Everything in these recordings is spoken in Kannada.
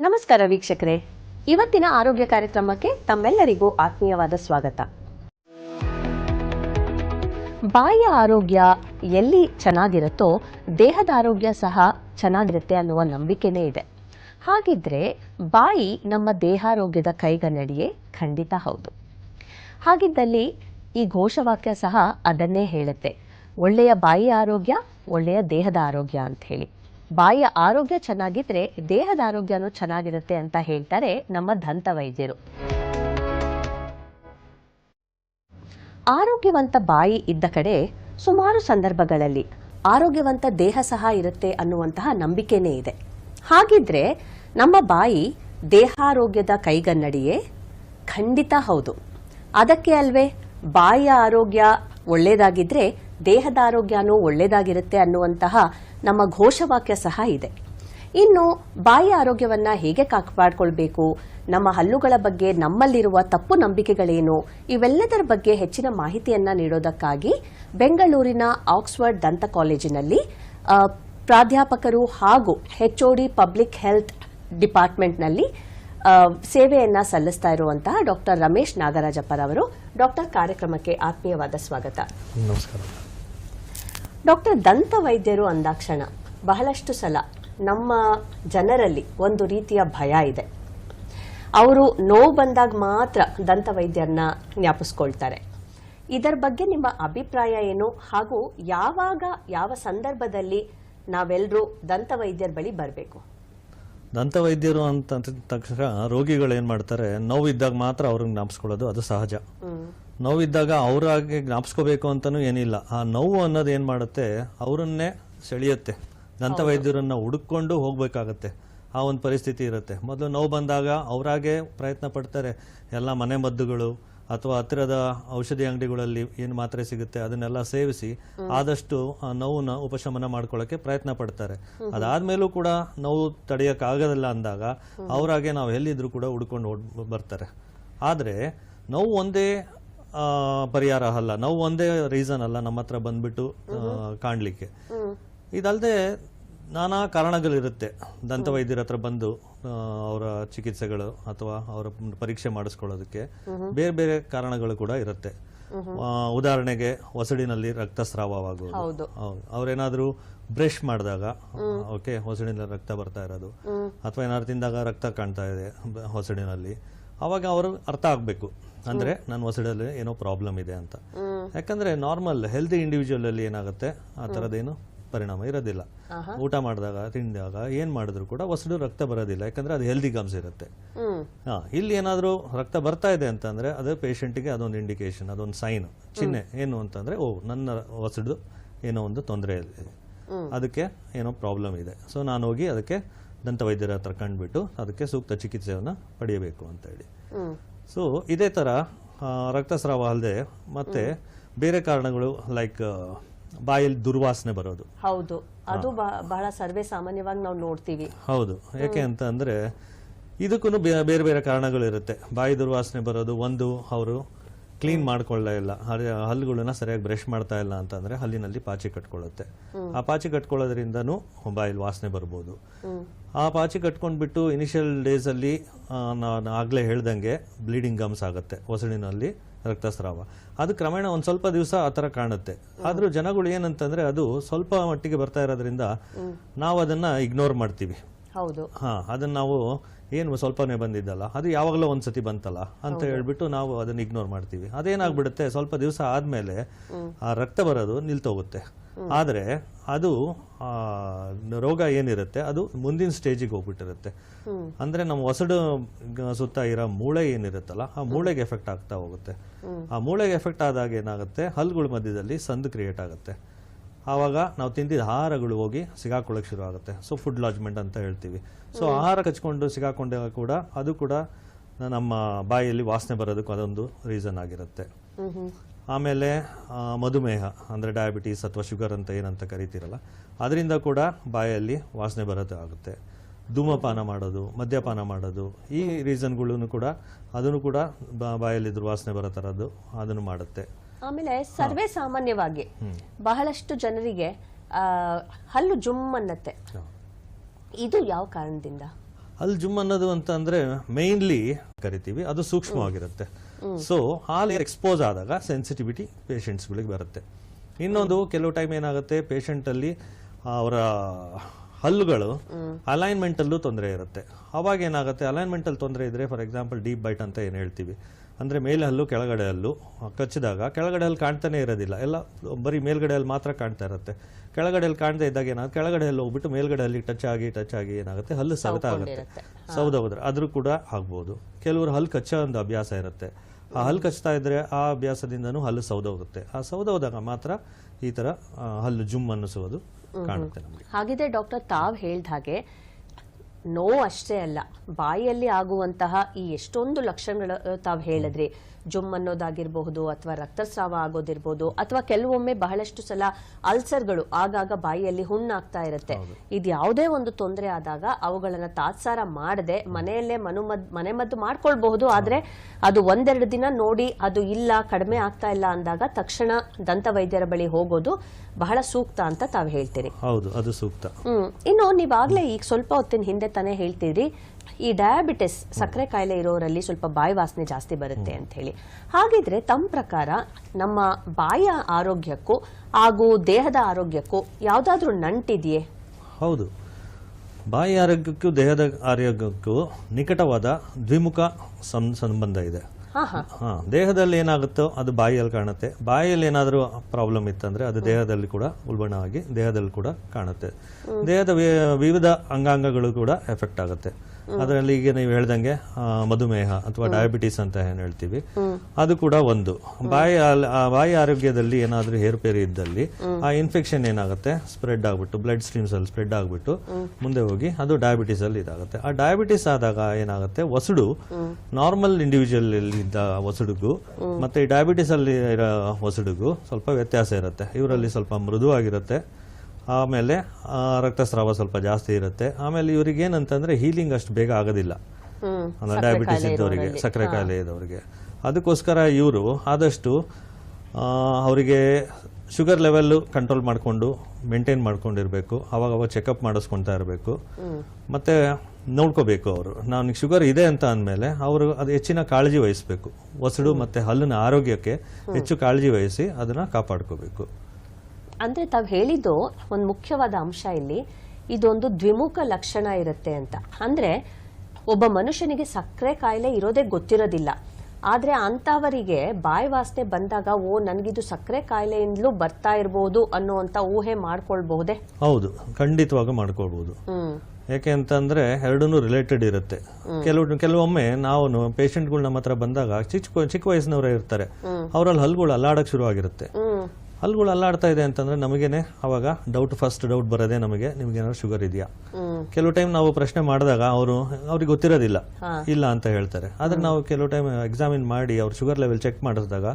ನಮಸ್ಕಾರ ವೀಕ್ಷಕರೇ. ಇವತ್ತಿನ ಆರೋಗ್ಯ ಕಾರ್ಯಕ್ರಮಕ್ಕೆ ತಮ್ಮೆಲ್ಲರಿಗೂ ಆತ್ಮೀಯವಾದ ಸ್ವಾಗತ. ಬಾಯಿಯ ಆರೋಗ್ಯ ಎಲ್ಲಿ ಚೆನ್ನಾಗಿರುತ್ತೋ, ದೇಹದ ಆರೋಗ್ಯ ಸಹ ಚೆನ್ನಾಗಿರುತ್ತೆ ಅನ್ನುವ ನಂಬಿಕೆನೇ ಇದೆ. ಹಾಗಿದ್ರೆ ಬಾಯಿ ನಮ್ಮ ದೇಹಾರೋಗ್ಯದ ಕೈಗನ್ನಡಿಯೇ ಖಂಡಿತ ಹೌದು. ಹಾಗಿದ್ದಲ್ಲಿ ಈ ಘೋಷವಾಕ್ಯ ಸಹ ಅದನ್ನೇ ಹೇಳುತ್ತೆ. ಒಳ್ಳೆಯ ಬಾಯಿ ಆರೋಗ್ಯ, ಒಳ್ಳೆಯ ದೇಹದ ಆರೋಗ್ಯ ಅಂತ ಹೇಳಿ. ಬಾಯಿಯ ಆರೋಗ್ಯ ಚೆನ್ನಾಗಿದ್ರೆ ದೇಹದ ಆರೋಗ್ಯನೂ ಚೆನ್ನಾಗಿರುತ್ತೆ ಅಂತ ಹೇಳ್ತಾರೆ ನಮ್ಮ ದಂತ ವೈದ್ಯರು. ಆರೋಗ್ಯವಂತ ಬಾಯಿ ಇದ್ದ ಕಡೆ ಸುಮಾರು ಸಂದರ್ಭಗಳಲ್ಲಿ ಆರೋಗ್ಯವಂತ ದೇಹ ಸಹ ಇರುತ್ತೆ ಅನ್ನುವಂತಹ ನಂಬಿಕೆನೇ ಇದೆ. ಹಾಗಿದ್ರೆ ನಮ್ಮ ಬಾಯಿ ದೇಹಾರೋಗ್ಯದ ಕೈಗನ್ನಡಿಯೇ? ಖಂಡಿತ ಹೌದು. ಅದಕ್ಕೆ ಅಲ್ವೇ ಬಾಯಿಯ ಆರೋಗ್ಯ ಒಳ್ಳೆಯದಾಗಿದ್ರೆ ದೇಹದ ಆರೋಗ್ಯನೂ ಒಳ್ಳೆಯದಾಗಿರುತ್ತೆ ಅನ್ನುವಂತಹ ನಮ್ಮ ಘೋಷವಾಕ್ಯ ಸಹ ಇದೆ. ಇನ್ನು ಬಾಯಿಯ ಆರೋಗ್ಯವನ್ನ ಹೇಗೆ ಕಾಪಾಡಿಕೊಳ್ಬೇಕು ನಮ್ಮ ಹಲ್ಲುಗಳ ಬಗ್ಗೆ ನಮ್ಮಲ್ಲಿರುವ ತಪ್ಪು ನಂಬಿಕೆಗಳೇನು, ಇವೆಲ್ಲದರ ಬಗ್ಗೆ ಹೆಚ್ಚಿನ ಮಾಹಿತಿಯನ್ನ ನೀಡೋದಕ್ಕಾಗಿ ಬೆಂಗಳೂರಿನ ಆಕ್ಸ್ಫರ್ಡ್ ದಂತ ಕಾಲೇಜಿನಲ್ಲಿ ಪ್ರಾಧ್ಯಾಪಕರು ಹಾಗೂ ಹೆಚ್ಒಡಿ ಪಬ್ಲಿಕ್ ಹೆಲ್ತ್ ಡಿಪಾರ್ಟ್ಮೆಂಟ್ನಲ್ಲಿ ಸೇವೆಯನ್ನು ಸಲ್ಲಿಸ್ತಾ ಇರುವಂತಹ ಡಾಕ್ಟರ್ ರಮೇಶ್ ನಾಗರಾಜಪ್ಪರವರು. ಡಾಕ್ಟರ್, ಕಾರ್ಯಕ್ರಮಕ್ಕೆ ಆತ್ಮೀಯವಾದ ಸ್ವಾಗತ. ನಮಸ್ಕಾರ. ಡಾಕ್ಟರ್ ದಂತ ವೈದ್ಯರು ಅಂದಾಕ್ಷಣ ಬಹಳಷ್ಟು ಸಲ ನಮ್ಮ ಜನರಲ್ಲಿ ಒಂದು ರೀತಿಯ ಭಯ ಇದೆ. ಅವರು ನೋವು ಬಂದಾಗ ಮಾತ್ರ ದಂತ ವೈದ್ಯರನ್ನ ಜ್ಞಾಪಿಸ್ಕೊಳ್ತಾರೆ. ಇದರ ಬಗ್ಗೆ ನಿಮ್ಮ ಅಭಿಪ್ರಾಯ ಏನು? ಹಾಗೂ ಯಾವಾಗ ಯಾವ ಸಂದರ್ಭದಲ್ಲಿ ನಾವೆಲ್ಲರೂ ದಂತ ವೈದ್ಯರ ಬಳಿ ಬರಬೇಕು? ದಂತ ವೈದ್ಯರು ಅಂತ ತಕ್ಷಣ ರೋಗಿಗಳು ಏನು ಮಾಡ್ತಾರೆ? ನೋವಿದ್ದಾಗ ಮಾತ್ರ ಅವ್ರಿಗೆ ಜ್ಞಾಪಿಸ್ಕೊಳ್ಳೋದು ಅದು ಸಹಜ. ನೋವಿದ್ದಾಗ ಅವರಾಗೆ ಜ್ಞಾಪಿಸ್ಕೋಬೇಕು ಅಂತಲೂ ಏನಿಲ್ಲ. ಆ ನೋವು ಅನ್ನೋದು ಏನು ಮಾಡುತ್ತೆ? ಅವರನ್ನೇ ಸೆಳೆಯುತ್ತೆ. ದಂತ ವೈದ್ಯರನ್ನು ಹುಡುಕೊಂಡು ಹೋಗಬೇಕಾಗತ್ತೆ. ಆ ಒಂದು ಪರಿಸ್ಥಿತಿ ಇರುತ್ತೆ. ಮೊದಲು ನೋವು ಬಂದಾಗ ಅವರಾಗೆ ಪ್ರಯತ್ನ ಪಡ್ತಾರೆ. ಎಲ್ಲ ಮನೆ ಮದ್ದುಗಳು ಅಥವಾ ಹತ್ತಿರದ ಔಷಧಿ ಅಂಗಡಿಗಳಲ್ಲಿ ಏನು ಮಾತ್ರೆ ಸಿಗುತ್ತೆ ಅದನ್ನೆಲ್ಲ ಸೇವಿಸಿ ಆದಷ್ಟು ಆ ನೋವನ್ನ ಉಪಶಮನ ಮಾಡ್ಕೊಳ್ಳೋಕೆ ಪ್ರಯತ್ನ ಪಡ್ತಾರೆ. ಅದಾದ್ಮೇಲೂ ಕೂಡ ನೋವು ತಡೆಯೋಕ್ಕಾಗೋದಿಲ್ಲ ಅಂದಾಗ ಅವರಾಗೆ ನಾವು ಎಲ್ಲಿದ್ರು ಕೂಡ ಹುಡ್ಕೊಂಡು ಬರ್ತಾರೆ. ಆದರೆ ನೋವು ಒಂದೇ ಪರಿಹಾರ ಅಲ್ಲ. ನಾವು ಒಂದೇ ರೀಸನ್ ಅಲ್ಲ ನಮ್ಮ ಹತ್ರ ಬಂದ್ಬಿಟ್ಟು ಕಾಣಲಿಕ್ಕೆ. ಇದಲ್ಲದೆ ನಾನಾ ಕಾರಣಗಳಿರುತ್ತೆ. ದಂತ ವೈದ್ಯರ ಹತ್ರ ಬಂದು ಅವರ ಚಿಕಿತ್ಸೆಗಳು ಅಥವಾ ಅವರ ಪರೀಕ್ಷೆ ಮಾಡಿಸ್ಕೊಳ್ಳೋದಕ್ಕೆ ಬೇರೆ ಬೇರೆ ಕಾರಣಗಳು ಕೂಡ ಇರುತ್ತೆ. ಉದಾಹರಣೆಗೆ ಹೊಸಡಿನಲ್ಲಿ ರಕ್ತಸ್ರಾವವಾಗುವುದು. ಅವ್ರೇನಾದ್ರೂ ಬ್ರಷ್ ಮಾಡಿದಾಗ ಓಕೆ ಹೊಸಡಿನಲ್ಲಿ ರಕ್ತ ಬರ್ತಾ ಇರೋದು. ಅಥವಾ ಏನಾದ್ರು ತಿಂದಾಗ ರಕ್ತ ಕಾಣ್ತಾ ಇದೆ ಹೊಸಡಿನಲ್ಲಿ. ಅವಾಗ ಅವರು ಅರ್ಥ ಆಗ್ಬೇಕು. ಅಂದ್ರೆ ನನ್ನ ಹೊಸಡಲ್ಲಿ ಏನೋ ಪ್ರಾಬ್ಲಮ್ ಇದೆ ಅಂತ. ಯಾಕಂದ್ರೆ ನಾರ್ಮಲ್ ಹೆಲ್ದಿ ಇಂಡಿವಿಜುವಲ್ ಅಲ್ಲಿ ಏನಾಗುತ್ತೆ? ಆ ಥರದ್ದೇನು ಪರಿಣಾಮ ಇರೋದಿಲ್ಲ. ಊಟ ಮಾಡಿದಾಗ ತಿಂದಾಗ ಏನ್ ಮಾಡಿದ್ರು ಕೂಡ ಹೊಸಡು ರಕ್ತ ಬರೋದಿಲ್ಲ. ಯಾಕಂದ್ರೆ ಅದು ಹೆಲ್ದಿ ಗಮ್ಸ್ ಇರುತ್ತೆ. ಹಾ ಇಲ್ಲಿ ಏನಾದರೂ ರಕ್ತ ಬರ್ತಾ ಇದೆ ಅಂತಂದ್ರೆ ಅದು ಪೇಷಂಟಿಗೆ ಅದೊಂದು ಇಂಡಿಕೇಶನ್ ಅದೊಂದು ಸೈನ್ ಚಿಹ್ನೆ ಏನು ಅಂತಂದ್ರೆ ಓ ನನ್ನ ಹೊಸಡು ಏನೋ ಒಂದು ತೊಂದರೆ ಇದೆ. ಅದಕ್ಕೆ ಏನೋ ಪ್ರಾಬ್ಲಮ್ ಇದೆ. ಸೊ ನಾನು ಹೋಗಿ ಅದಕ್ಕೆ ದಂತ ವೈದ್ಯರ ಹತ್ರ ಕಂಡುಬಿಟ್ಟು ಅದಕ್ಕೆ ಸೂಕ್ತ ಚಿಕಿತ್ಸೆಯನ್ನು ಪಡೆಯಬೇಕು ಅಂತ ಹೇಳಿ. ಸೊ ಇದೇ ಥರ ರಕ್ತಸ್ರಾವ ಅಲ್ಲದೆ ಮತ್ತೆ ಬೇರೆ ಕಾರಣಗಳು ಲೈಕ್ ಬಾಯಲ್ಲಿ ದುರ್ವಾಸನೆ ಬರೋದು. ಹೌದು. ಅದು ಬಹಳ ಸರ್ವೇ ಸಾಮಾನ್ಯವಾಗಿ ನಾವು ನೋಡ್ತೀವಿ. ಹೌದು. ಯಾಕೆ ಅಂತ ಅಂದ್ರೆ ಇದಕ್ಕೂ ಬೇರೆ ಬೇರೆ ಕಾರಣಗಳಿರುತ್ತೆ. ಬಾಯಿ ದುರ್ವಾಸನೆ ಬರೋದು ಒಂದು ಅವರು ಕ್ಲೀನ್ ಮಾಡ್ಕೊಳ್ಳ ಇಲ್ಲ. ಹಲ್ಲುಗಳನ್ನ ಸರಿಯಾಗಿ ಬ್ರಷ್ ಮಾಡ್ತಾ ಇಲ್ಲ ಅಂತಂದ್ರೆ ಹಲ್ಲಿನಲ್ಲಿ ಪಾಚಿ ಕಟ್ಕೊಳ್ಳುತ್ತೆ. ಆ ಪಾಚಿ ಕಟ್ಕೊಳ್ಳೋದ್ರಿಂದನೂ ಬಾಯಿಲ್ ವಾಸನೆ ಬರ್ಬೋದು. ಆ ಪಾಚಿ ಕಟ್ಕೊಂಡ್ಬಿಟ್ಟು ಇನಿಷಿಯಲ್ ಡೇಸ್ ಅಲ್ಲಿ ನಾನು ಆಗ್ಲೇ ಹೇಳ್ದಂಗೆ ಬ್ಲೀಡಿಂಗ್ ಗಮ್ಸ್ ಆಗುತ್ತೆ ಹೊಸಳಿನಲ್ಲಿ ರಕ್ತಸ್ರಾವ. ಅದು ಕ್ರಮೇಣ ಒಂದ್ ಸ್ವಲ್ಪ ದಿವಸ ಆ ಥರ ಕಾಣುತ್ತೆ. ಆದ್ರೂ ಜನಗಳು ಏನಂತಂದ್ರೆ ಅದು ಸ್ವಲ್ಪ ಮಟ್ಟಿಗೆ ಬರ್ತಾ ಇರೋದ್ರಿಂದ ನಾವು ಅದನ್ನ ಇಗ್ನೋರ್ ಮಾಡ್ತೀವಿ. ಹೌದು. ಹಾ ಅದನ್ನ ನಾವು ಏನು ಸ್ವಲ್ಪನೇ ಬಂದಿದ್ದಲ್ಲ ಅದು ಯಾವಾಗಲೂ ಒಂದ್ಸತಿ ಬಂತಲ್ಲ ಅಂತ ಹೇಳ್ಬಿಟ್ಟು ನಾವು ಅದನ್ನ ಇಗ್ನೋರ್ ಮಾಡ್ತೀವಿ. ಅದೇನಾಗ್ಬಿಡುತ್ತೆ ಸ್ವಲ್ಪ ದಿವಸ ಆದ್ಮೇಲೆ ಆ ರಕ್ತ ಬರೋದು ನಿಲ್ತೋಗುತ್ತೆ. ಆದ್ರೆ ಅದು ಆ ರೋಗ ಏನಿರುತ್ತೆ ಅದು ಮುಂದಿನ ಸ್ಟೇಜಿಗೆ ಹೋಗ್ಬಿಟ್ಟಿರುತ್ತೆ. ಅಂದ್ರೆ ನಮ್ಮ ಹೊಸಡು ಸುತ್ತ ಇರೋ ಮೂಳೆ ಏನಿರುತ್ತಲ್ಲ ಆ ಮೂಳೆಗೆ ಎಫೆಕ್ಟ್ ಆಗ್ತಾ ಹೋಗುತ್ತೆ. ಆ ಮೂಳೆಗೆ ಎಫೆಕ್ಟ್ ಆದಾಗ ಏನಾಗುತ್ತೆ ಹಲ್ಲುಗಳ ಮಧ್ಯದಲ್ಲಿ ಸಂದ್ ಕ್ರಿಯೇಟ್ ಆಗುತ್ತೆ. ಆವಾಗ ನಾವು ತಿಂದಿದ್ದ ಆಹಾರಗಳು ಹೋಗಿ ಸಿಗಾಕೊಳ್ಳೋಕೆ ಶುರು ಆಗುತ್ತೆ. ಸೊ ಫುಡ್ ಲಾಜ್ಮೆಂಟ್ ಅಂತ ಹೇಳ್ತೀವಿ. ಸೊ ಆಹಾರ ಕಚ್ಕೊಂಡು ಸಿಗಾಕೊಂಡಾಗ ಕೂಡ ಅದು ಕೂಡ ನಮ್ಮ ಬಾಯಲ್ಲಿ ವಾಸನೆ ಬರೋದಕ್ಕೂ ಅದೊಂದು ರೀಸನ್ ಆಗಿರುತ್ತೆ. ಆಮೇಲೆ ಮಧುಮೇಹ ಅಂದರೆ ಡಯಾಬಿಟೀಸ್ ಅಥವಾ ಶುಗರ್ ಅಂತ ಏನಂತ ಕರಿತೀರಲ್ಲ ಅದರಿಂದ ಕೂಡ ಬಾಯಲ್ಲಿ ವಾಸನೆ ಬರೋದು ಆಗುತ್ತೆ. ಧೂಮಪಾನ ಮಾಡೋದು ಮದ್ಯಪಾನ ಮಾಡೋದು ಈ ರೀಸನ್ಗಳೂ ಕೂಡ ಅದನ್ನು ಕೂಡ ಬಾಯಲ್ಲಿ ದುರ್ವಾಸನೆ ಬರೋ ಥರದ್ದು ಅದನ್ನು ಮಾಡುತ್ತೆ. ಆಮೇಲೆ ಸರ್ವೇ ಸಾಮಾನ್ಯವಾಗಿ ಬಹಳಷ್ಟು ಜನರಿಗೆ ಹಲ್ಲು ಜುಮ್ ಅನ್ನತ್ತೆ. ಇದು ಯಾವ ಕಾರಣದಿಂದ? ಹಲ್ಲು ಜುಮ್ ಅನ್ನೋದು ಅಂತ ಅಂದ್ರೆ ಮೇನ್ಲಿ ಕರಿತೀವಿ ಅದು ಸೂಕ್ಷ್ಮವಾಗಿರುತ್ತೆ. ಸೊ ಹಾಲು ಎಕ್ಸ್ಪೋಸ್ ಆದಾಗ ಸೆನ್ಸಿಟಿವಿಟಿ ಪೇಷಂಟ್ಸ್ಗಳಿಗೆ ಬರುತ್ತೆ. ಇನ್ನೊಂದು ಕೆಲವು ಟೈಮ್ ಏನಾಗುತ್ತೆ ಪೇಷಂಟ್ ಅಲ್ಲಿ ಅವರ ಹಲ್ಲುಗಳು ಅಲೈನ್ಮೆಂಟ್ ಅಲ್ಲೂ ತೊಂದರೆ ಇರುತ್ತೆ. ಅವಾಗ ಏನಾಗುತ್ತೆ ಅಲೈನ್ಮೆಂಟ್ ಅಲ್ಲಿ ತೊಂದರೆ ಇದ್ರೆ ಫಾರ್ ಎಕ್ಸಾಂಪಲ್ ಡೀಪ್ ಬೈಟ್ ಅಂತ ಏನು ಹೇಳ್ತೀವಿ? ಅಂದ್ರೆ ಮೇಲೆ ಹಲ್ಲು ಕೆಳಗಡೆ ಹಲ್ಲು. ಕಚ್ಚಿದಾಗ ಕೆಳಗಡೆ ಹಲ್ಲು ಕಾಣ್ತಾನೆ ಇರೋದಿಲ್ಲ. ಎಲ್ಲ ಬರೀ ಮೇಲ್ಗಡೆ ಹಲ್ಲು ಮಾತ್ರ ಕಾಣ್ತಾ ಇರುತ್ತೆ. ಕೆಳಗಡೆ ಹಲ್ಲು ಕಾಣದೇ ಇದ್ದಾಗ ಏನಾಗುತ್ತೆ? ಕೆಳಗಡೆ ಹಲ್ಲು ಹೋಗ್ಬಿಟ್ಟು ಮೇಲ್ಗಡೆ ಹಲ್ಲಿ ಟಚ್ ಆಗಿ ಟಚ್ ಆಗಿ ಏನಾಗುತ್ತೆ? ಹಲ್ಲು ಸವೆತ ಆಗುತ್ತೆ. ಸೌದ ಹೋದ್ರೆ ಅದ್ರೂ ಕೂಡ ಆಗ್ಬೋದು. ಕೆಲವರು ಹಲ್ಲು ಕಚ್ಚೋ ಒಂದು ಅಭ್ಯಾಸ ಇರುತ್ತೆ. ಆ ಹಲ್ಲು ಕಚ್ತಾ ಇದ್ರೆ ಆ ಅಭ್ಯಾಸದಿಂದನೂ ಹಲ್ಲು ಸೌದೋಗುತ್ತೆ. ಆ ಸೌದೋದಾಗ ಮಾತ್ರ ಈ ತರ ಹಲ್ಲು ಜುಮ್ ಅನ್ನಿಸೋದು ಕಾಣುತ್ತೆ ನಮಗೆ. ಹಾಗಿದ್ರೆ ಡಾಕ್ಟರ್ ತಾವ್ ಹೇಳ್ದ ಹಾಗೆ ನೋವು ಅಷ್ಟೇ ಅಲ್ಲ ಬಾಯಿಯಲ್ಲಿ ಆಗುವಂತಹ ಈ ಎಷ್ಟೊಂದು ಲಕ್ಷಣಗಳು ತಾವು ಹೇಳಿದ್ರಿ. ಜುಮ್ ಅನ್ನೋದಾಗಿರ್ಬಹುದು ಅಥವಾ ರಕ್ತಸ್ರಾವ ಆಗೋದಿರ್ಬೋದು ಅಥವಾ ಕೆಲವೊಮ್ಮೆ ಬಹಳಷ್ಟು ಸಲ ಅಲ್ಸರ್ಗಳು ಆಗಾಗ ಬಾಯಿಯಲ್ಲಿ ಹುಣ್ಣಾಗ್ತಾ ಇರುತ್ತೆ. ಇದು ಯಾವುದೇ ಒಂದು ತೊಂದರೆ ಆದಾಗ ಅವುಗಳನ್ನ ತಾತ್ಸಾರ ಮಾಡದೆ ಮನೆಯಲ್ಲೇ ಮನುಮದ್ ಮನೆಮದ್ದು ಮಾಡ್ಕೊಳ್ಬಹುದು. ಆದ್ರೆ ಅದು ಒಂದೆರಡು ದಿನ ನೋಡಿ ಅದು ಇಲ್ಲ ಕಡಿಮೆ ಆಗ್ತಾ ಇಲ್ಲ ಅಂದಾಗ ತಕ್ಷಣ ದಂತ ವೈದ್ಯರ ಬಳಿ ಹೋಗೋದು ಬಹಳ ಸೂಕ್ತ ಅಂತ ತಾವು ಹೇಳ್ತೀರಿ. ಹೌದು ಅದು ಸೂಕ್ತ. ಹ್ಮ್ ಇನ್ನು ನೀವಾಗ್ಲೇ ಈಗ ಸ್ವಲ್ಪ ಹೊತ್ತಿನ ಹಿಂದೆ ತಾನೇ ಹೇಳ್ತಿದ್ರಿ ಈ ಡಯಾಬಿಟಿಸ್ ಸಕ್ಕರೆ ಕಾಯಿಲೆ ಇರೋರಲ್ಲಿ ಸ್ವಲ್ಪ ಬಾಯಿ ವಾಸನೆ ಜಾಸ್ತಿ ಬರುತ್ತೆ ಅಂತ ಹೇಳಿ ಹಾಗಿದ್ರೆ ತಮ್ಮ ಪ್ರಕಾರ ನಮ್ಮ ಬಾಯಿಯ ಆರೋಗ್ಯಕ್ಕೂ ಹಾಗೂ ದೇಹದ ಆರೋಗ್ಯಕ್ಕೂ ಯಾವ್ದಾದ್ರೂ ನಂಟಿದೆಯೇ? ಹೌದು. ಬಾಯಿ ಆರೋಗ್ಯಕ್ಕೂ ದೇಹದ ಆರೋಗ್ಯಕ್ಕೂ ನಿಕಟವಾದ ದ್ವಿಮುಖ ಸಂಬಂಧ ಇದೆ. ಹಾ ದೇಹದಲ್ಲಿ ಏನಾಗುತ್ತೋ ಅದು ಬಾಯಿಯಲ್ಲಿ ಕಾಣುತ್ತೆ. ಬಾಯಿಯಲ್ಲಿ ಏನಾದರೂ ಪ್ರಾಬ್ಲಮ್ ಇತ್ತಂದ್ರೆ ಅದು ದೇಹದಲ್ಲಿ ಕೂಡ ಉಲ್ಬಣವಾಗಿ ದೇಹದಲ್ಲಿ ಕೂಡ ಕಾಣುತ್ತೆ. ದೇಹದ ವಿವಿಧ ಅಂಗಾಂಗಗಳು ಕೂಡ ಎಫೆಕ್ಟ್ ಆಗುತ್ತೆ. ಅದರಲ್ಲಿ ಈಗ ನೀವು ಹೇಳ್ದಂಗೆ ಮಧುಮೇಹ ಅಥವಾ ಡಯಾಬಿಟಿಸ್ ಅಂತ ಏನ್ ಹೇಳ್ತೀವಿ. ಅದು ಕೂಡ ಒಂದು. ಬಾಯಿ ಬಾಯಿ ಆರೋಗ್ಯದಲ್ಲಿ ಏನಾದ್ರೂ ಹೇರುಪೇರು ಇದ್ದಲ್ಲಿ ಆ ಇನ್ಫೆಕ್ಷನ್ ಏನಾಗುತ್ತೆ? ಸ್ಪ್ರೆಡ್ ಆಗ್ಬಿಟ್ಟು ಬ್ಲಡ್ ಸ್ಟ್ರೀಮ್ಸ್ ಅಲ್ಲಿ ಸ್ಪ್ರೆಡ್ ಆಗ್ಬಿಟ್ಟು ಮುಂದೆ ಹೋಗಿ ಅದು ಡಯಾಬಿಟಿಸ್ ಅಲ್ಲಿ ಇದಾಗುತ್ತೆ. ಆ ಡಯಾಬಿಟಿಸ್ ಆದಾಗ ಏನಾಗುತ್ತೆ? ಒಸಡು ನಾರ್ಮಲ್ ಇಂಡಿವಿಜುವಲ್ ಅಲ್ಲಿ ಇದ್ದ ಒಸಡುಗು ಮತ್ತೆ ಈ ಡಯಾಬಿಟಿಸ್ ಅಲ್ಲಿ ಇರೋ ಒಸಡುಗು ಸ್ವಲ್ಪ ವ್ಯತ್ಯಾಸ ಇರುತ್ತೆ. ಇವರಲ್ಲಿ ಸ್ವಲ್ಪ ಮೃದುವಾಗಿರುತ್ತೆ. ಆಮೇಲೆ ರಕ್ತಸ್ರಾವ ಸ್ವಲ್ಪ ಜಾಸ್ತಿ ಇರುತ್ತೆ. ಆಮೇಲೆ ಇವರಿಗೆ ಏನಂತಂದ್ರೆ ಹೀಲಿಂಗ್ ಅಷ್ಟು ಬೇಗ ಆಗೋದಿಲ್ಲ. ಡಯಾಬಿಟಿಸ್ ಇದ್ದವರಿಗೆ ಸಕ್ಕರೆ ಕಾಯಿಲೆ ಇದ್ದವರಿಗೆ. ಅದಕ್ಕೋಸ್ಕರ ಇವರು ಆದಷ್ಟು ಅವರಿಗೆ ಶುಗರ್ ಲೆವೆಲ್ಲು ಕಂಟ್ರೋಲ್ ಮಾಡಿಕೊಂಡು ಮೇಂಟೈನ್ ಮಾಡ್ಕೊಂಡಿರ್ಬೇಕು. ಅವಾಗ ಅವಾಗ ಚೆಕಪ್ ಮಾಡಿಸ್ಕೊತಾ ಇರಬೇಕು. ಮತ್ತೆ ನೋಡ್ಕೋಬೇಕು ಅವರು. ನಾವು ಶುಗರ್ ಇದೆ ಅಂತ ಅಂದಮೇಲೆ ಅವರು ಅದು ಹೆಚ್ಚಿನ ಕಾಳಜಿ ವಹಿಸಬೇಕು. ಒಸಡು ಮತ್ತೆ ಹಲ್ಲಿನ ಆರೋಗ್ಯಕ್ಕೆ ಹೆಚ್ಚು ಕಾಳಜಿ ವಹಿಸಿ ಅದನ್ನ ಕಾಪಾಡ್ಕೋಬೇಕು. ಅಂದ್ರೆ ತಾವ್ ಹೇಳಿದ್ದು ಒಂದು ಮುಖ್ಯವಾದ ಅಂಶ ಇಲ್ಲಿ ಇದೊಂದು ದ್ವಿಮುಖ ಲಕ್ಷಣ ಇರುತ್ತೆ ಅಂತ. ಅಂದ್ರೆ ಒಬ್ಬ ಮನುಷ್ಯನಿಗೆ ಸಕ್ಕರೆ ಕಾಯಿಲೆ ಇರೋದೇ ಗೊತ್ತಿರೋದಿಲ್ಲ. ಆದ್ರೆ ಅಂತವರಿಗೆ ಬಾಯಿ ವಾಸನೆ ಬಂದಾಗ ಓ ನನಗಿದು ಸಕ್ಕರೆ ಕಾಯಿಲೆಯಿಂದಲೂ ಬರ್ತಾ ಇರಬಹುದು ಅನ್ನುವಂತ ಊಹೆ ಮಾಡ್ಕೊಳ್ಬಹುದೇ? ಹೌದು ಖಂಡಿತವಾಗ ಮಾಡ್ಕೊಳ್ಬಹುದು ಯಾಕೆ ಅಂತಂದ್ರೆ ಎರಡೂ ರಿಲೇಟೆಡ್ ಇರುತ್ತೆ. ಕೆಲವು ಕೆಲವೊಮ್ಮೆ ನಾವು ಪೇಷಂಟ್ಗಳು ನಮ್ಮ ಹತ್ರ ಬಂದಾಗ ಚಿಕ್ಕ ಚಿಕ್ಕ ವಯಸ್ಸಿನವರೇ ಇರ್ತಾರೆ. ಅವರಲ್ಲಿ ಹಲ್ಗಳು ಅಲ್ಲಾಡಕ್ ಶುರು ಹಲ್ಗಳು ಅಲ್ಲಾಡ್ತಾ ಇದೆ ಅಂತಂದ್ರೆ ನಮಗೇನೆ ಅವಾಗ ಡೌಟ್ ಫಸ್ಟ್ ಡೌಟ್ ಬರೋದೇ ನಮಗೆ ನಿಮ್ಗೆ ಏನಾದ್ರು ಶುಗರ್ ಇದೆಯಾ ಕೆಲವು ಟೈಮ್ ನಾವು ಪ್ರಶ್ನೆ ಮಾಡಿದಾಗ ಅವರು ಅವ್ರಿಗೆ ಗೊತ್ತಿರೋದಿಲ್ಲ. ಇಲ್ಲ ಅಂತ ಹೇಳ್ತಾರೆ. ಆದ್ರೆ ನಾವು ಕೆಲವು ಟೈಮ್ ಎಕ್ಸಾಮಿನ್ ಮಾಡಿ ಅವ್ರ ಶುಗರ್ ಲೆವೆಲ್ ಚೆಕ್ ಮಾಡಿದಾಗ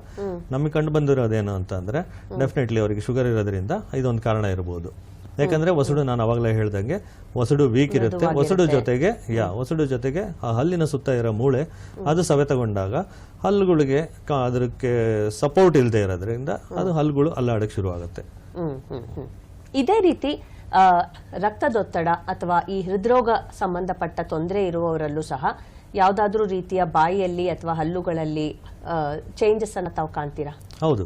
ನಮಗೆ ಕಂಡು ಬಂದಿರೋದೇನು ಅಂತ ಅಂದ್ರೆ ಡೆಫಿನೆಟ್ಲಿ ಅವರಿಗೆ ಶುಗರ್ ಇರೋದ್ರಿಂದ ಇದೊಂದು ಕಾರಣ ಇರಬಹುದು ಯಾಕಂದ್ರೆ ಒಸಡು ನಾನು ಅವಾಗಲೇ ಹೇಳ್ದಂಗೆ ಒಸಡು ವೀಕ್ ಇರುತ್ತೆ ಒಸಡು ಜೊತೆಗೆ ಯಾ ಒಸಡು ಜೊತೆಗೆ ಆ ಹಲ್ಲಿನ ಸುತ್ತ ಇರೋ ಮೂಳೆ ಅದು ಸವೆತಗೊಂಡಾಗ ಹಲ್ಲುಗಳಿಗೆ ಅದಕ್ಕೆ ಸಪೋರ್ಟ್ ಇಲ್ಲದೆ ಇರೋದ್ರಿಂದ ಅದು ಹಲ್ಲುಗಳು ಅಲ್ಲಾಡಕ್ಕೆ ಶುರು ಆಗುತ್ತೆ ಹ್ಮ್, ಹ್ಮ್, ಹ್ಮ್. ಇದೇ ರೀತಿ ರಕ್ತದೊತ್ತಡ ಅಥವಾ ಈ ಹೃದ್ರೋಗ ಸಂಬಂಧಪಟ್ಟ ತೊಂದರೆ ಇರುವವರಲ್ಲೂ ಸಹ ಯಾವ್ದಾದ್ರೂ ರೀತಿಯ ಬಾಯಿಯಲ್ಲಿ ಅಥವಾ ಹಲ್ಲುಗಳಲ್ಲಿ ಚೇಂಜಸ್ ಅನ್ನ ತಾವು ಕಾಣ್ತೀರಾ? ಹೌದು.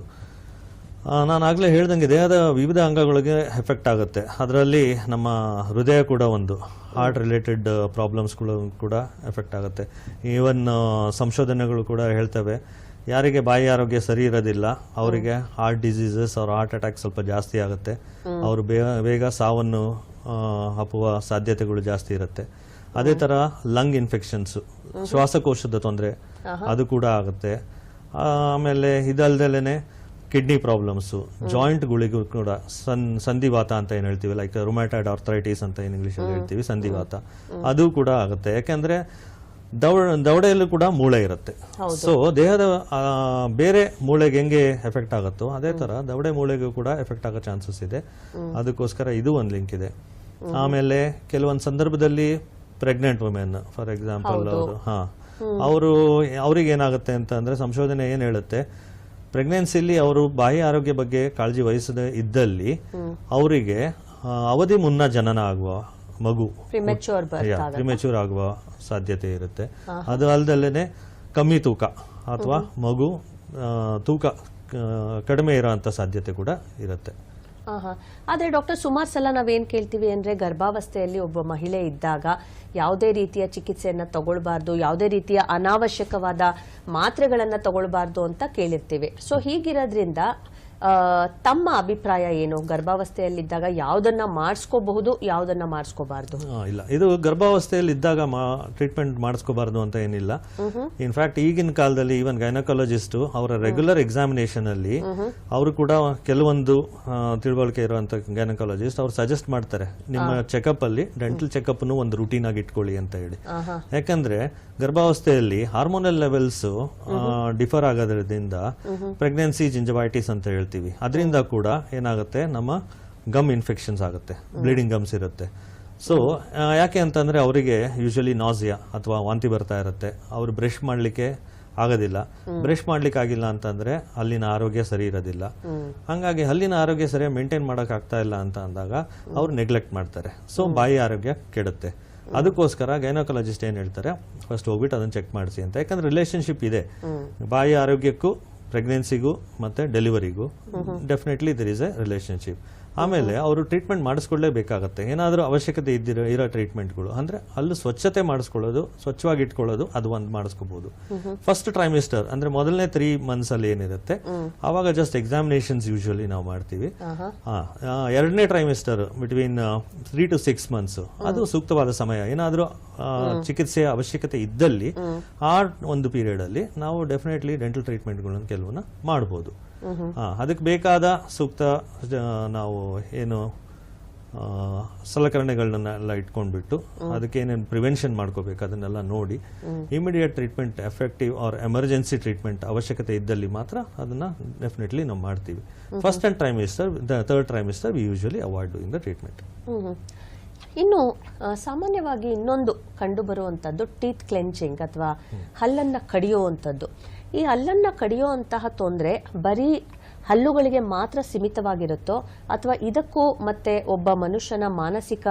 ನಾನು ಆಗಲೇ ಹೇಳ್ದಂಗೆ ದೇಹದ ವಿವಿಧ ಅಂಗಗಳಿಗೆ ಎಫೆಕ್ಟ್ ಆಗುತ್ತೆ. ಅದರಲ್ಲಿ ನಮ್ಮ ಹೃದಯ ಕೂಡ ಒಂದು ಹಾರ್ಟ್ ರಿಲೇಟೆಡ್ ಪ್ರಾಬ್ಲಮ್ಸ್ಗಳು ಕೂಡ ಎಫೆಕ್ಟ್ ಆಗುತ್ತೆ. ಈವನ್ ಸಂಶೋಧನೆಗಳು ಕೂಡ ಹೇಳ್ತವೆ. ಯಾರಿಗೆ ಬಾಯಿ ಆರೋಗ್ಯ ಸರಿ ಇರೋದಿಲ್ಲ ಅವರಿಗೆ ಹಾರ್ಟ್ ಡಿಸೀಸಸ್ ಅವ್ರ ಹಾರ್ಟ್ ಅಟ್ಯಾಕ್ ಸ್ವಲ್ಪ ಜಾಸ್ತಿ ಆಗುತ್ತೆ. ಅವರು ಬೇಗ ಬೇಗ ಸಾವನ್ನು ಹಪ್ಪುವ ಅಪ್ಪುವ ಸಾಧ್ಯತೆಗಳು ಜಾಸ್ತಿ ಇರುತ್ತೆ. ಅದೇ ಥರ ಲಂಗ್ ಇನ್ಫೆಕ್ಷನ್ಸು ಶ್ವಾಸಕೋಶದ ತೊಂದರೆ ಅದು ಕೂಡ ಆಗುತ್ತೆ. ಆಮೇಲೆ ಇದಲ್ದಲೇನೆ ಕಿಡ್ನಿ ಪ್ರಾಬ್ಲಮ್ಸು ಜಾಯಿಂಟ್ಗಳಿಗೂ ಕೂಡ ಸನ್ ಸಂಧಿವಾತ ಅಂತ ಏನು ಹೇಳ್ತೀವಿ ಲೈಕ್ ರೊಮ್ಯಾಟೈಡ್ ಆರ್ಥರೈಟಿಸ್ ಅಂತ ಏನು ಇಂಗ್ಲೀಷಲ್ಲಿ ಹೇಳ್ತೀವಿ ಸಂಧಿವಾತ. ಅದು ಕೂಡ ಆಗುತ್ತೆ. ಯಾಕೆಂದ್ರೆ ದೌಡ ದವಡೆಯಲ್ಲೂ ಕೂಡ ಮೂಳೆ ಇರುತ್ತೆ. ಸೊ ದೇಹದ ಆ, ಬೇರೆ ಮೂಳೆಗೆ ಹೆಂಗೆ ಎಫೆಕ್ಟ್ ಆಗುತ್ತೋ ಅದೇ ತರ ದವಡೆ ಮೂಳೆಗೂ ಕೂಡ ಎಫೆಕ್ಟ್ ಆಗೋ ಚಾನ್ಸಸ್ ಇದೆ. ಅದಕ್ಕೋಸ್ಕರ ಇದು ಒಂದು ಲಿಂಕ್ ಇದೆ. ಆಮೇಲೆ ಕೆಲವೊಂದು ಸಂದರ್ಭದಲ್ಲಿ ಪ್ರೆಗ್ನೆಂಟ್ ವುಮೆನ್ ಫಾರ್ ಎಕ್ಸಾಂಪಲ್ ಅವರು ಹಾ. ಅವರು ಅವ್ರಿಗೆ ಏನಾಗುತ್ತೆ ಅಂತ ಅಂದ್ರೆ ಸಂಶೋಧನೆ ಏನ್ ಹೇಳುತ್ತೆ ಪ್ರೆಗ್ನೆನ್ಸಿಲಿ ಅವರು ಬಾಹ್ಯ ಆರೋಗ್ಯ ಬಗ್ಗೆ ಕಾಳಜಿ ವಹಿಸದೆ ಇದ್ದಲ್ಲಿ ಅವರಿಗೆ ಅವಧಿ ಮುನ್ನ ಜನನ ಆಗುವ ಮಗು ಪ್ರಿಮೆಚೂರ್ ಆಗುವ ಸಾಧ್ಯತೆ ಇರುತ್ತೆ. ಅದು ಅಲ್ಲದಲ್ಲೇ ಕಮ್ಮಿ ತೂಕ ಅಥವಾ ಮಗು ತೂಕ ಕಡಿಮೆ ಇರೋಂಥ ಸಾಧ್ಯತೆ ಕೂಡ ಇರುತ್ತೆ. ಆದ್ರೆ ಡಾಕ್ಟರ್ ಸುಮಾರು ಸಲ ನಾವೇನು ಕೇಳ್ತೀವಿ ಅಂದ್ರೆ ಗರ್ಭಾವಸ್ಥೆಯಲ್ಲಿ ಒಬ್ಬ ಮಹಿಳೆ ಇದ್ದಾಗ ಯಾವುದೇ ರೀತಿಯ ಚಿಕಿತ್ಸೆಯನ್ನು ತಗೊಳ್ಬಾರ್ದು, ಯಾವುದೇ ರೀತಿಯ ಅನಾವಶ್ಯಕವಾದ ಮಾತ್ರೆಗಳನ್ನು ತಗೊಳ್ಬಾರ್ದು ಅಂತ ಕೇಳಿರ್ತೀವಿ. ಸೊ ಹೀಗಿರೋದ್ರಿಂದ ತಮ್ಮ ಅಭಿಪ್ರಾಯ ಏನು? ಗರ್ಭಾವಸ್ಥೆಯಲ್ಲಿದ್ದಾಗ ಯಾವ್ದನ್ನ ಮಾಡಿಸ್ಕೋಬಹುದು ಯಾವ್ದನ್ನ ಮಾಡಿಸ್ಕೋಬಾರ್ದು? ಇಲ್ಲ. ಇದು ಗರ್ಭಾವಸ್ಥೆಯಲ್ಲಿ ಇದ್ದಾಗ ಟ್ರೀಟ್ಮೆಂಟ್ ಮಾಡಿಸ್ಕೋಬಾರ್ದು ಅಂತ ಏನಿಲ್ಲ. ಇನ್ಫ್ಯಾಕ್ಟ್ ಈಗಿನ ಕಾಲದಲ್ಲಿ ಈವನ್ ಗೈನಕಾಲಜಿಸ್ಟ್ ಅವರ ರೆಗ್ಯುಲರ್ ಎಕ್ಸಾಮಿನೇಷನ್ ಅಲ್ಲಿ ಅವರು ಕೂಡ ಕೆಲವೊಂದು ತಿಳುವಳಿಕೆ ಇರುವಂತ ಗೈನಕಾಲಜಿಸ್ಟ್ ಅವ್ರು ಸಜೆಸ್ಟ್ ಮಾಡ್ತಾರೆ. ನಿಮ್ಮ ಚೆಕಪ್ ಅಲ್ಲಿ ಡೆಂಟಲ್ ಚೆಕಪ್ ಒಂದು ರೂಟೀನ್ ಆಗಿ ಇಟ್ಕೊಳ್ಳಿ ಅಂತ ಹೇಳಿ. ಯಾಕಂದ್ರೆ ಗರ್ಭಾವಸ್ಥೆಯಲ್ಲಿ ಹಾರ್ಮೋನಲ್ ಲೆವೆಲ್ಸ್ ಡಿಫರ್ ಆಗೋದ್ರಿಂದ ಪ್ರೆಗ್ನೆನ್ಸಿ ಜಿಂಜಬೈಟಿಸ್ ಅಂತ ಹೇಳ್ತೀವಿ. ಅದರಿಂದ ಕೂಡ ಏನಾಗುತ್ತೆ? ನಮ್ಮ ಗಮ್ ಇನ್ಫೆಕ್ಷನ್ಸ್ ಆಗುತ್ತೆ. ಬ್ಲೀಡಿಂಗ್ ಗಮ್ಸ್ ಇರುತ್ತೆ. ಸೊ ಯಾಕೆ ಅಂತಂದ್ರೆ ಅವರಿಗೆ ಯೂಶಲಿ ನಾಸಿಯಾ ಅಥವಾ ವಾಂತಿ ಬರ್ತಾ ಇರುತ್ತೆ. ಅವರು ಬ್ರಷ್ ಮಾಡಲಿಕ್ಕೆ ಆಗೋದಿಲ್ಲ. ಬ್ರಷ್ ಮಾಡ್ಲಿಕ್ಕೆ ಆಗಿಲ್ಲ ಅಂತಂದ್ರೆ ಅಲ್ಲಿನ ಆರೋಗ್ಯ ಸರಿ ಇರೋದಿಲ್ಲ. ಹಂಗಾಗಿ ಅಲ್ಲಿನ ಆರೋಗ್ಯ ಸರಿಯಾಗಿ ಮೇಂಟೈನ್ ಮಾಡಕ್ ಆಗ್ತಾ ಇಲ್ಲ ಅಂತ ಅಂದಾಗ ಅವ್ರು ನೆಗ್ಲೆಕ್ಟ್ ಮಾಡ್ತಾರೆ. ಸೊ ಬಾಯಿ ಆರೋಗ್ಯ ಕೆಡುತ್ತೆ. ಅದಕ್ಕೋಸ್ಕರ ಗೈನೋಕಾಲಜಿಸ್ಟ್ ಏನ್ ಹೇಳ್ತಾರೆ? ಫಸ್ಟ್ ಹೋಗ್ಬಿಟ್ಟು ಅದನ್ನ ಚೆಕ್ ಮಾಡಿಸಿ ಅಂತ. ಯಾಕಂದ್ರೆ ರಿಲೇಶನ್ಶಿಪ್ ಇದೆ. ಬಾಯಿ ಆರೋಗ್ಯಕ್ಕೂ ಪ್ರೆಗ್ನೆನ್ಸಿಗೂ ಮತ್ತೆ ಡೆಲಿವರಿಗೂ definitely there is a relationship ಆಮೇಲೆ ಅವರು ಟ್ರೀಟ್ಮೆಂಟ್ ಮಾಡಿಸ್ಕೊಳ್ಳೇಬೇಕಾಗತ್ತೆ. ಏನಾದರೂ ಅವಶ್ಯಕತೆ ಇದ್ದಿರೋ ಇರೋ ಟ್ರೀಟ್ಮೆಂಟ್ಗಳು ಅಂದ್ರೆ ಅಲ್ಲಿ ಸ್ವಚ್ಛತೆ ಮಾಡಿಸ್ಕೊಳ್ಳೋದು ಸ್ವಚ್ಛವಾಗಿ ಇಟ್ಕೊಳ್ಳೋದು ಅದು ಒಂದು ಮಾಡಿಸ್ಕೋಬಹುದು ಫಸ್ಟ್ ಟ್ರೈಮಿಸ್ಟರ್ ಅಂದ್ರೆ ಮೊದಲನೇ ತ್ರೀ ಮಂತ್ಸ್ ಅಲ್ಲಿ ಏನಿರುತ್ತೆ ಆವಾಗ ಜಸ್ಟ್ ಎಕ್ಸಾಮಿನೇಷನ್ಸ್ ಯೂಶುವಲಿ ನಾವು ಮಾಡ್ತೀವಿ. ಎರಡನೇ trimester between three to six months ಅದು ಸೂಕ್ತವಾದ ಸಮಯ. ಏನಾದರೂ ಚಿಕಿತ್ಸೆಯ ಅವಶ್ಯಕತೆ ಇದ್ದಲ್ಲಿ ಆ ಒಂದು ಪೀರಿಯಡ್ ಅಲ್ಲಿ ನಾವು ಡೆಫಿನೆಟ್ಲಿ ಡೆಂಟಲ್ ಟ್ರೀಟ್ಮೆಂಟ್ಗಳನ್ನು ಕೆಲವನ್ನ ಮಾಡಬಹುದು ಅದಕ್ಕೆ ಬೇಕಾದ ಸೂಕ್ತ ನಾವು ಏನು ಸಲಕರಣೆಗಳನ್ನೆಲ್ಲ ಇಟ್ಕೊಂಡ್ಬಿಟ್ಟು ಅದಕ್ಕೆ ಏನೇನು ಪ್ರಿವೆನ್ಷನ್ ಮಾಡ್ಕೋಬೇಕು ಅದನ್ನೆಲ್ಲ ನೋಡಿ immediate treatment effective or emergency treatment ಅವಶ್ಯಕತೆ ಇದ್ದಲ್ಲಿ ಮಾತ್ರ ಅದನ್ನ ಡೆಫಿನೆಟ್ಲಿ ನಾವು ಮಾಡ್ತೀವಿ. First and trimester third trimester we usually avoid doing the treatment. ಇನ್ನು ಸಾಮಾನ್ಯವಾಗಿ ಇನ್ನೊಂದು ಕಂಡು ಬರುವಂತದ್ದು ಟೀತ್ ಕ್ಲೆಂಚಿಂಗ್ ಅಥವಾ ಹಲ್ಲನ್ನ ಕಡಿಯುವಂಥದ್ದು ಈ ಹಲ್ಲನ್ನ ಅಂತಹ ತೊಂದರೆ ಬರೀ ಹಲ್ಲುಗಳಿಗೆ ಮಾತ್ರ ಸೀಮಿತವಾಗಿರುತ್ತೋ ಅಥವಾ ಇದಕ್ಕೂ ಮತ್ತೆ ಒಬ್ಬ ಮನುಷ್ಯನ ಮಾನಸಿಕ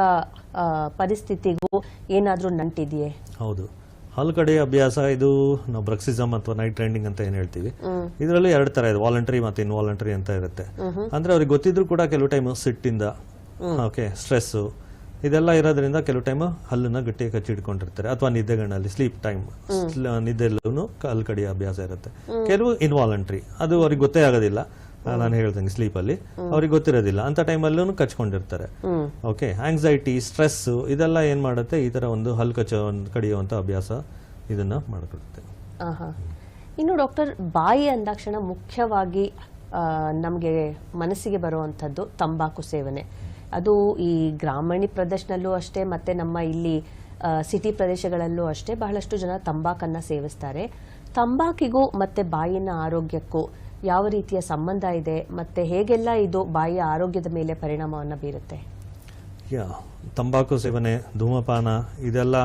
ಪರಿಸ್ಥಿತಿಗೂ ಏನಾದರೂ ನಂಟಿದೆಯೇ? ಹೌದು. ಹಲ್ಲು ಕಡೆಯ ಅಭ್ಯಾಸ ಇದು ನಾವು ಬ್ರಕ್ಸಿಸಮ್ ಅಥವಾ ನೈಟ್ ಟ್ರೈನಿಂಗ್ ಅಂತ ಏನ್ ಹೇಳ್ತೀವಿ. ಇದರಲ್ಲಿ ಎರಡು ತರ ಇದೆ. ವಾಲಂಟರಿ ಮತ್ತೆ ಇನ್ವಾಲಂಟರಿ ಅಂತ ಇರುತ್ತೆ. ಅಂದ್ರೆ ಅವ್ರಿಗೆ ಗೊತ್ತಿದ್ರು ಕೂಡ ಕೆಲವು ಟೈಮ್ ಸಿಟ್ಟಿಂದ ಓಕೆ ಸ್ಟ್ರೆಸ್ ಇದೆಲ್ಲ ಇರೋದ್ರಿಂದ ಕೆಲವು ಟೈಮ್ ಹಲ್ಲನ್ನ ಗಟ್ಟಿಯಾಗಿ ಕಚ್ಚಿಡ್ಕೊಂಡಿರ್ತಾರೆ ಅಥವಾ ನಿದ್ದೆಗಳಲ್ಲಿ ಸ್ಲೀಪ್ ಟೈಮ್ ನಿದ್ದೆಲ್ಲೂ ಹಲ್ಲು ಕಡಿಯ ಅಭ್ಯಾಸ ಇರುತ್ತೆ. ಕೆಲವು ಇನ್ವಾಲಂಟ್ರಿ ಅದು ಅವ್ರಿಗೆ ಗೊತ್ತೇ ಆಗೋದಿಲ್ಲ. ನಾನು ಹೇಳ್ದಂಗೆ ಸ್ಲೀಪ್ ಅಲ್ಲಿ. ಅವ್ರಿಗೆ ಗೊತ್ತಿರೋದಿಲ್ಲ. ಅಂತ ಟೈಮಲ್ಲೂ ಕಚ್ಕೊಂಡಿರ್ತಾರೆ. ಓಕೆ ಆಂಗ್ಸೈಟಿ ಸ್ಟ್ರೆಸ್ ಇದೆಲ್ಲ ಏನ್ ಮಾಡುತ್ತೆ? ಈ ತರ ಒಂದು ಹಲ್ಲು ಕಚ್ಚೋ ಕಡಿಯುವಂತ ಅಭ್ಯಾಸ ಇದನ್ನ ಮಾಡ್ಕೊಡುತ್ತೆ. ಇನ್ನು ಡಾಕ್ಟರ್ ಬಾಯಿ ಅಂದಾಕ್ಷಣ ಮುಖ್ಯವಾಗಿ ನಮಗೆ ಮನಸ್ಸಿಗೆ ಬರುವಂಥದ್ದು ತಂಬಾಕು ಸೇವನೆ. ಅದು ಈ ಗ್ರಾಮೀಣ ಪ್ರದೇಶದಲ್ಲೂ ಅಷ್ಟೇ, ಮತ್ತೆ ನಮ್ಮ ಇಲ್ಲಿ ಸಿಟಿ ಪ್ರದೇಶಗಳಲ್ಲೂ ಅಷ್ಟೇ ಬಹಳಷ್ಟು ಜನ ತಂಬಾಕನ್ನ ಸೇವಿಸ್ತಾರೆ. ತಂಬಾಕಿಗೂ ಮತ್ತೆ ಬಾಯಿನ ಆರೋಗ್ಯಕ್ಕೂ ಯಾವ ರೀತಿಯ ಸಂಬಂಧ ಇದೆ, ಮತ್ತೆ ಹೇಗೆಲ್ಲ ಇದು ಬಾಯಿಯ ಆರೋಗ್ಯದ ಮೇಲೆ ಪರಿಣಾಮವನ್ನು ಬೀರುತ್ತೆ? ತಂಬಾಕು ಸೇವನೆ, ಧೂಮಪಾನ, ಇದೆಲ್ಲ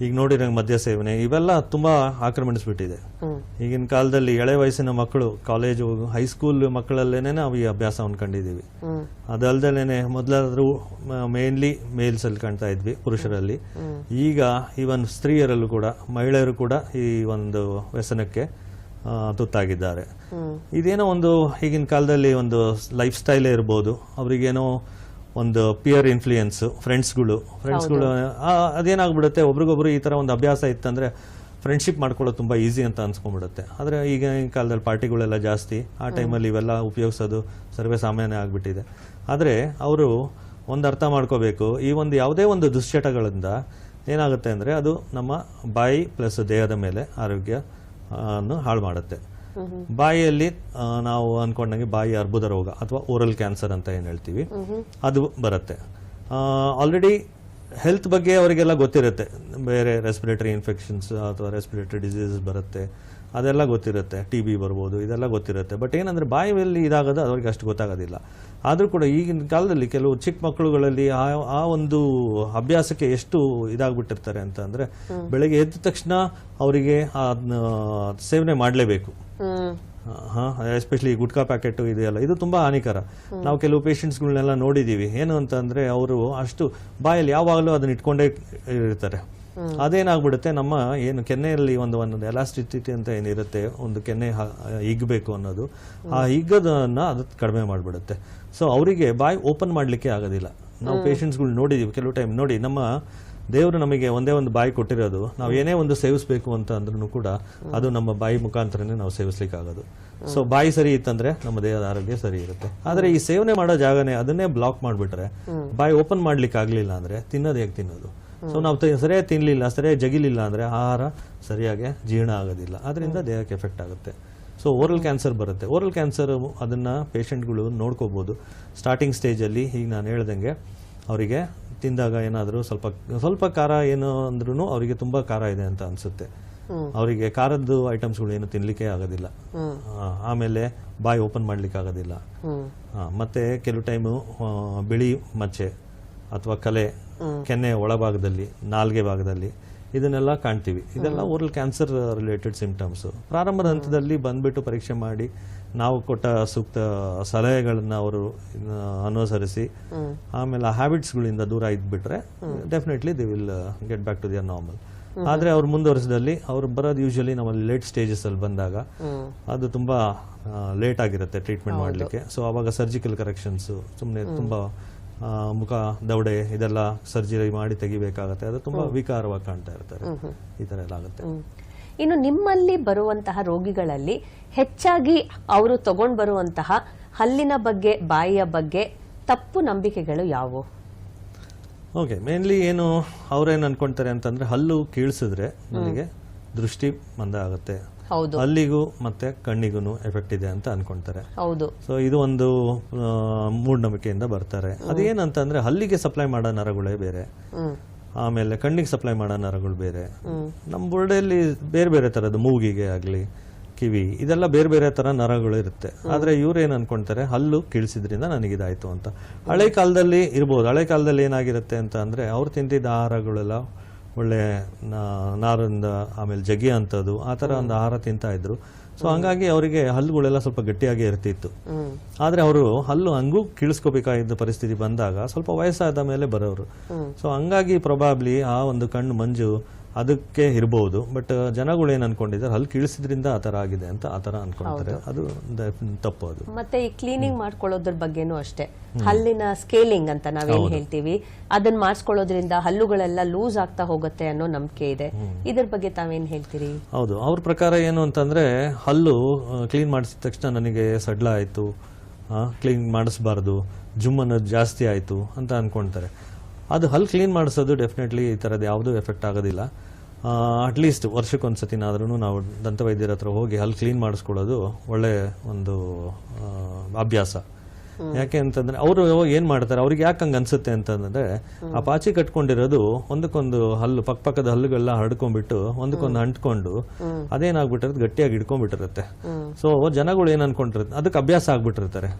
ಈಗ ನೋಡಿರಂಗೆ ಮದ್ಯ ಸೇವನೆ ಇವೆಲ್ಲ ತುಂಬಾ ಆಕ್ರಮಣಿಸ್ಬಿಟ್ಟಿದೆ ಈಗಿನ ಕಾಲದಲ್ಲಿ ಎಳೆ ವಯಸ್ಸಿನ ಮಕ್ಕಳು ಕಾಲೇಜು ಹೈಸ್ಕೂಲ್ ಮಕ್ಕಳಲ್ಲೇನೆ ನಾವು ಈ ಅಭ್ಯಾಸವನ್ನು ಕಂಡಿದ್ದೀವಿ. ಹ್ಮ್. ಅದಲ್ದೇನೆ ಮೊದಲಾದ್ರೂ ಮೇನ್ಲಿ ಮೇಲ್ಸ್ ಅಲ್ಲಿ ಕಾಣ್ತಾ ಇದ್ವಿ ಪುರುಷರಲ್ಲಿ. ಈಗ ಈವನ್ ಸ್ತ್ರೀಯರಲ್ಲೂ ಕೂಡ ಮಹಿಳೆಯರು ಕೂಡ ಈ ಒಂದು ವ್ಯಸನಕ್ಕೆ ತುತ್ತಾಗಿದ್ದಾರೆ. ಇದೇನೋ ಒಂದು ಈಗಿನ ಕಾಲದಲ್ಲಿ ಒಂದು ಲೈಫ್ ಸ್ಟೈಲೇ ಇರ್ಬೋದು ಅವರಿಗೇನೋ ಒಂದು ಪಿಯರ್ ಇನ್ಫ್ಲೂಯೆನ್ಸು ಫ್ರೆಂಡ್ಸ್ಗಳು ಫ್ರೆಂಡ್ಸ್ಗಳು ಅದೇನಾಗ್ಬಿಡುತ್ತೆ? ಒಬ್ರಿಗೊಬ್ರು ಈ ಥರ ಒಂದು ಅಭ್ಯಾಸ ಇತ್ತಂದರೆ ಫ್ರೆಂಡ್ಶಿಪ್ ಮಾಡ್ಕೊಳ್ಳೋದು ತುಂಬ ಈಸಿ ಅಂತ ಅನ್ಸ್ಕೊಂಡ್ಬಿಡುತ್ತೆ. ಆದರೆ ಈಗ ಈ ಕಾಲದಲ್ಲಿ ಪಾರ್ಟಿಗಳೆಲ್ಲ ಜಾಸ್ತಿ ಆ ಟೈಮಲ್ಲಿ ಇವೆಲ್ಲ ಉಪಯೋಗಿಸೋದು ಸರ್ವೇ ಸಾಮಾನ್ಯ ಆಗಿಬಿಟ್ಟಿದೆ. ಆದರೆ ಅವರು ಒಂದು ಅರ್ಥ ಮಾಡ್ಕೋಬೇಕು ಈ ಒಂದು ಯಾವುದೇ ಒಂದು ದುಶ್ಚಟಗಳಿಂದ ಏನಾಗುತ್ತೆ ಅಂದರೆ ಅದು ನಮ್ಮ ಬಾಯಿ ಪ್ಲಸ್ ದೇಹದ ಮೇಲೆ ಆರೋಗ್ಯ ಅನ್ನು ಹಾಳು ಮಾಡುತ್ತೆ. ಬಾಯಿಯಲ್ಲಿ ನಾವು ಅನ್ಕೊಂಡಂಗೆ ಬಾಯಿ ಅರ್ಬುದ ರೋಗ ಅಥವಾ ಓರಲ್ ಕ್ಯಾನ್ಸರ್ ಅಂತ ಏನ್ ಹೇಳ್ತೀವಿ ಅದು ಬರುತ್ತೆ. ಆಲ್ರೆಡಿ ಹೆಲ್ತ್ ಬಗ್ಗೆ ಅವರಿಗೆಲ್ಲ ಗೊತ್ತಿರುತ್ತೆ. ಬೇರೆ ರೆಸ್ಪಿರೇಟರಿ ಇನ್ಫೆಕ್ಷನ್ಸ್ ಅಥವಾ ರೆಸ್ಪಿರೇಟರಿ ಡಿಸೀಸಸ್ ಬರುತ್ತೆ. ಅದೆಲ್ಲ ಗೊತ್ತಿರುತ್ತೆ. ಟಿ ಬಿ ಬರ್ಬೋದು ಇದೆಲ್ಲ ಗೊತ್ತಿರುತ್ತೆ. ಬಟ್ ಏನಂದ್ರೆ ಬಾಯಿಯಲ್ಲಿ ಇದಾಗೋದು ಅವ್ರಿಗೆ ಅಷ್ಟು ಗೊತ್ತಾಗೋದಿಲ್ಲ. ಆದರೂ ಕೂಡ ಈಗಿನ ಕಾಲದಲ್ಲಿ ಕೆಲವು ಚಿಕ್ಕ ಮಕ್ಕಳುಗಳಲ್ಲಿ ಆ ಆ ಒಂದು ಅಭ್ಯಾಸಕ್ಕೆ ಎಷ್ಟು ಇದಾಗ್ಬಿಟ್ಟಿರ್ತಾರೆ ಅಂತ ಅಂದ್ರೆ ಬೆಳಗ್ಗೆ ಎದ್ದ ತಕ್ಷಣ ಅವರಿಗೆ ಅದನ್ನ ಸೇವನೆ ಮಾಡಲೇಬೇಕು. ಹಾ ಎಸ್ಪೆಷಲಿ ಗುಟ್ಕಾ ಪ್ಯಾಕೆಟ್ ಇದೆಯಲ್ಲ ಇದು ತುಂಬಾ ಹಾನಿಕರ. ನಾವು ಕೆಲವು ಪೇಷಂಟ್ಸ್ಗಳನ್ನೆಲ್ಲ ನೋಡಿದೀವಿ. ಏನು ಅಂತಂದ್ರೆ ಅವರು ಅಷ್ಟು ಬಾಯಲ್ಲಿ ಯಾವಾಗಲೂ ಅದನ್ನ ಇಟ್ಕೊಂಡೇ ಇರ್ತಾರೆ. ಅದೇನಾಗ್ಬಿಡುತ್ತೆ ನಮ್ಮ ಏನು ಕೆನ್ನೆಯಲ್ಲಿ ಒಂದು ಒಂದು ಎಲಾಸ್ಟಿಸಿಟಿ ಅಂತ ಏನಿರುತ್ತೆ ಒಂದು ಕೆನ್ನೆ ಹಿಗ್ಬೇಕು ಅನ್ನೋದು ಆ ಹಿಗ್ಗದನ್ನ ಅದು ಕಡಿಮೆ ಮಾಡಿಬಿಡುತ್ತೆ. ಸೊ ಅವರಿಗೆ ಬಾಯಿ ಓಪನ್ ಮಾಡಲಿಕ್ಕೆ ಆಗೋದಿಲ್ಲ. ನಾವು ಪೇಷಂಟ್ಸ್ಗಳು ನೋಡಿದೀವಿ ಕೆಲವು ಟೈಮ್ ನೋಡಿ. ನಮ್ಮ ದೇವರು ನಮಗೆ ಒಂದೇ ಒಂದು ಬಾಯಿ ಕೊಟ್ಟಿರೋದು. ನಾವು ಏನೇ ಒಂದು ಸೇವಿಸಬೇಕು ಅಂತ ಅಂದ್ರೂ ಕೂಡ ಅದು ನಮ್ಮ ಬಾಯಿ ಮುಖಾಂತರನೇ ನಾವು ಸೇವಿಸ್ಲಿಕ್ಕೆ ಆಗೋದು ಸೊ ಬಾಯಿ ಸರಿ ಇತ್ತಂದ್ರೆ ನಮ್ಮ ದೇಹದ ಆರೋಗ್ಯ ಸರಿ ಇರುತ್ತೆ. ಆದರೆ ಈ ಸೇವನೆ ಮಾಡೋ ಜಾಗನೇ ಅದನ್ನೇ ಬ್ಲಾಕ್ ಮಾಡಿಬಿಟ್ರೆ ಬಾಯಿ ಓಪನ್ ಮಾಡ್ಲಿಕ್ಕೆ ಆಗಲಿಲ್ಲ ಅಂದ್ರೆ ತಿನ್ನೋದು ಹೇಗೆ ತಿನ್ನೋದು? ಸೊ ನಾವು ಸರಿಯಾಗಿ ತಿನ್ನಲಿಲ್ಲ ಸರಿಯಾಗಿ ಜಗಿಲಿಲ್ಲ ಅಂದ್ರೆ ಆಹಾರ ಸರಿಯಾಗಿ ಜೀರ್ಣ ಆಗೋದಿಲ್ಲ. ಅದರಿಂದ ದೇಹಕ್ಕೆ ಎಫೆಕ್ಟ್ ಆಗುತ್ತೆ. ಸೊ ಓರಲ್ ಕ್ಯಾನ್ಸರ್ ಬರುತ್ತೆ. ಓರಲ್ ಕ್ಯಾನ್ಸರ್ ಅದನ್ನ ಪೇಷಂಟ್ಗಳು ನೋಡ್ಕೋಬೋದು. ಸ್ಟಾರ್ಟಿಂಗ್ ಸ್ಟೇಜಲ್ಲಿ ಈಗ ನಾನು ಹೇಳ್ದಂಗೆ ಅವರಿಗೆ ತಿಂದಾಗ ಏನಾದರೂ ಸ್ವಲ್ಪ ಸ್ವಲ್ಪ ಖಾರ ಏನು ಅಂದ್ರೂ ಅವರಿಗೆ ತುಂಬಾ ಖಾರ ಇದೆ ಅಂತ ಅನ್ಸುತ್ತೆ. ಅವರಿಗೆ ಖಾರದ್ದು ಐಟಮ್ಸ್ಗಳು ಏನು ತಿನ್ಲಿಕ್ಕೆ ಆಗೋದಿಲ್ಲ. ಆಮೇಲೆ ಬಾಯಿ ಓಪನ್ ಮಾಡ್ಲಿಕ್ಕೆ ಆಗೋದಿಲ್ಲ. ಮತ್ತೆ ಕೆಲವು ಟೈಮು ಬಿಳಿ ಮಚ್ಚೆ ಅಥವಾ ಕಲೆ ಕೆನ್ನೆ ಒಳಭಾಗದಲ್ಲಿ ನಾಲ್ಗೆ ಭಾಗದಲ್ಲಿ ಇದನ್ನೆಲ್ಲ ಕಾಣ್ತೀವಿ. ಇದೆಲ್ಲ ಓರಲ್ ಕ್ಯಾನ್ಸರ್ ರಿಲೇಟೆಡ್ ಸಿಂಪ್ಟಮ್ಸ್ ಪ್ರಾರಂಭದ ಹಂತದಲ್ಲಿ ಬಂದ್ಬಿಟ್ಟು ಪರೀಕ್ಷೆ ಮಾಡಿ ನಾವು ಕೊಟ್ಟ ಸೂಕ್ತ ಸಲಹೆಗಳನ್ನ ಅವರು ಅನುಸರಿಸಿ ಆಮೇಲೆ ಆ ಹ್ಯಾಬಿಟ್ಸ್ಗಳಿಂದ ದೂರ ಇದ್ಬಿಟ್ರೆ definitely they will get back to their normal ಆದ್ರೆ ಅವ್ರು ಮುಂದುವರಿಸಿದಲ್ಲಿ ಅವ್ರು ಬರೋದು ಯೂಶಲಿ ನಮ್ಮಲ್ಲಿ ಲೇಟ್ ಸ್ಟೇಜಸ್ ಅಲ್ಲಿ ಬಂದಾಗ ಅದು ತುಂಬಾ ಲೇಟ್ ಆಗಿರುತ್ತೆ ಟ್ರೀಟ್ಮೆಂಟ್ ಮಾಡಲಿಕ್ಕೆ. ಸೊ ಅವಾಗ ಸರ್ಜಿಕಲ್ ಕರೆಕ್ಷನ್ಸ್ ಸುಮ್ಮನೆ ತುಂಬಾ ಮುಖ ದೌಡೆ ಇದೆಲ್ಲ ಸರ್ಜರಿ ಮಾಡಿ ತೆಗಿಬೇಕಾಗತ್ತೆ. ಅದು ತುಂಬಾ ವಿಕಾರವಾಗಿ ಕಾಣ್ತಾ ಇರ್ತಾರೆ ಈ ತರ ಎಲ್ಲ ಆಗುತ್ತೆ. ಇನ್ನು ನಿಮ್ಮಲ್ಲಿ ಬರುವಂತಹ ರೋಗಿಗಳಲ್ಲಿ ಹೆಚ್ಚಾಗಿ ಅವರು ತಗೊಂಡ್ ಬರುವಂತಹ ಹಲ್ಲಿನ ಬಗ್ಗೆ ಬಾಯಿಯ ಬಗ್ಗೆ ತಪ್ಪು ನಂಬಿಕೆಗಳು ಯಾವುವು? ಓಕೆ ಮೇನ್ಲಿ ಏನು ಅವ್ರೇನು ಅನ್ಕೊಂತಾರೆ ಅಂತಂದ್ರೆ ಹಲ್ಲು ಕೀಳ್ಸಿದ್ರೆ ನನಗೆ ದೃಷ್ಟಿ ಮಂದ ಆಗುತ್ತೆ. ಹೌದು. ಹಲ್ಲಿಗೂ ಮತ್ತೆ ಕಣ್ಣಿಗೂ ಎಫೆಕ್ಟ್ ಇದೆ ಅಂತ ಅನ್ಕೊಂತಾರೆ. ಹೌದು. ಸೊ ಇದು ಒಂದು ಮೂಢನಂಬಿಕೆಯಿಂದ ಬರ್ತಾರೆ. ಅದೇನಂತಂದ್ರೆ ಹಲ್ಲಿಗೆ ಸಪ್ಲೈ ಮಾಡೋ ನರಗಳೇ ಬೇರೆ. ಆಮೇಲೆ ಕಣ್ಣಿಗೆ ಸಪ್ಲೈ ಮಾಡೋ ನರಗಳು ಬೇರೆ. ನಮ್ಮ ಬುರ್ಡೆಯಲ್ಲಿ ಬೇರೆ ಬೇರೆ ತರದ್ದು ಮೂಗಿಗೆ ಆಗಲಿ ಕಿವಿ ಇದೆಲ್ಲ ಬೇರೆ ಬೇರೆ ತರ ನರಗಳು ಇರುತ್ತೆ. ಆದ್ರೆ ಇವ್ರು ಏನ್ ಅನ್ಕೊಂತಾರೆ ಹಲ್ಲು ಕೀಳ್ಸಿದ್ರಿಂದ ನನಗಿದಾಯ್ತು ಅಂತ. ಹಳೆ ಕಾಲದಲ್ಲಿ ಇರ್ಬೋದು. ಹಳೆ ಕಾಲದಲ್ಲಿ ಏನಾಗಿರುತ್ತೆ ಅಂತ ಅಂದ್ರೆ ಅವ್ರು ತಿಂತಿದ್ದ ಆಹಾರಗಳೆಲ್ಲ ಒಳ್ಳೆ ನಾರಿಂದ ಆಮೇಲೆ ಜಗಿ ಅಂಥದ್ದು ಆ ತರ ಒಂದು ಆಹಾರ ತಿಂತಾ ಇದ್ರು. ಸೊ ಹಂಗಾಗಿ ಅವರಿಗೆ ಹಲ್ಲುಗಳೆಲ್ಲ ಸ್ವಲ್ಪ ಗಟ್ಟಿಯಾಗಿ ಇರ್ತಿತ್ತು. ಆದ್ರೆ ಅವರು ಹಲ್ಲು ಹಂಗೂ ಕೀಳಿಸ್ಕೋಬೇಕಾಗಿದ್ದ ಪರಿಸ್ಥಿತಿ ಬಂದಾಗ ಸ್ವಲ್ಪ ವಯಸ್ಸಾದ ಮೇಲೆ ಬರೋರು. ಸೊ ಹಂಗಾಗಿ ಪ್ರೊಬಾಬ್ಲಿ ಆ ಒಂದು ಕಣ್ಣು ಮಂಜು ಅದಕ್ಕೆ ಇರಬಹುದು ಬಟ್ ಜನಗಳು ಏನ್ ಅನ್ಕೊಂಡಿದ್ದಾರೆ ಹಲ್ಲು ಕೀಳಿಸಿದ್ರಿಂದ ಆ ತರ ಆಗಿದೆ ಅಂತ ಆ ತರ ಅನ್ಕೊಂತಾರೆ. ಅದು ತಪ್ಪು ಅದು. ಮತ್ತೆ ಈ ಕ್ಲೀನಿಂಗ್ ಮಾಡ್ಕೊಳ್ಳೋದ್ರ ಬಗ್ಗೆನೂ ಅಷ್ಟೇ. ಹಲ್ಲಿನ ಸ್ಕೇಲಿಂಗ್ ಅಂತ ನಾವೇನ್ ಹೇಳ್ತೀವಿ ಅದನ್ನ ಮಾಡಿಸ್ಕೊಳ್ಳೋದ್ರಿಂದ ಹಲ್ಲುಗಳೆಲ್ಲ ಲೂಸ್ ಆಗ್ತಾ ಹೋಗುತ್ತೆ ಅನ್ನೋ ನಂಬಿಕೆ ಇದೆ. ಇದ್ರ ಬಗ್ಗೆ ತಾವೇನ್ ಹೇಳ್ತೀರಿ? ಹೌದು. ಅವ್ರ ಪ್ರಕಾರ ಏನು ಅಂತಂದ್ರೆ ಹಲ್ಲು ಕ್ಲೀನ್ ಮಾಡಿಸಿದ ತಕ್ಷಣ ನನಗೆ ಸಡ್ಲ ಆಯ್ತು ಕ್ಲೀನ್ ಮಾಡಿಸ್ಬಾರ್ದು ಜುಮ್ ಅನ್ನೋದು ಜಾಸ್ತಿ ಆಯ್ತು ಅಂತ ಅನ್ಕೊಂತಾರೆ. ಅದು ಹಲ್ ಕ್ಲೀನ್ ಮಾಡಿಸೋದು ಡೆಫಿನೆಟ್ಲಿ ಈ ಥರದ್ದು ಯಾವುದೂ ಎಫೆಕ್ಟ್ ಆಗೋದಿಲ್ಲ. ಅಟ್ಲೀಸ್ಟ್ ವರ್ಷಕ್ಕೊಂದ್ಸತಿನಾದ್ರೂ ನಾವು ದಂತವೈದ್ಯರ ಹತ್ರ ಹೋಗಿ ಹಲ್ ಕ್ಲೀನ್ ಮಾಡಿಸ್ಕೊಳ್ಳೋದು ಒಳ್ಳೆಯ ಒಂದು ಅಭ್ಯಾಸ. ಯಾಕೆ ಅಂತಂದ್ರೆ ಅವರು ಏನ್ ಮಾಡ್ತಾರೆ ಅವ್ರಿಗೆ ಯಾಕೆ ಹಂಗ ಅನ್ಸುತ್ತೆ ಅಂತಂದ್ರೆ ಆ ಪಾಚಿ ಕಟ್ಕೊಂಡಿರೋದು ಒಂದಕ್ಕೊಂದು ಹಲ್ಲು ಪಕ್ಕ ಪಕ್ಕದ ಹಲ್ಲುಗಳೆಲ್ಲ ಹರಡ್ಕೊಂಡ್ಬಿಟ್ಟು ಒಂದಕ್ಕೊಂದು ಅಂಟ್ಕೊಂಡು ಅದೇನಾಗ್ಬಿಟ್ಟಿರೋದು ಗಟ್ಟಿಯಾಗಿ ಹಿಡ್ಕೊಂಡ್ಬಿಟ್ಟಿರುತ್ತೆ. ಸೊ ಜನಗಳು ಏನ್ ಅನ್ಕೊಂಡಿರುತ್ತೆ ಅದಕ್ಕೆ ಅಭ್ಯಾಸ ಆಗ್ಬಿಟ್ಟಿರ್ತಾರೆ.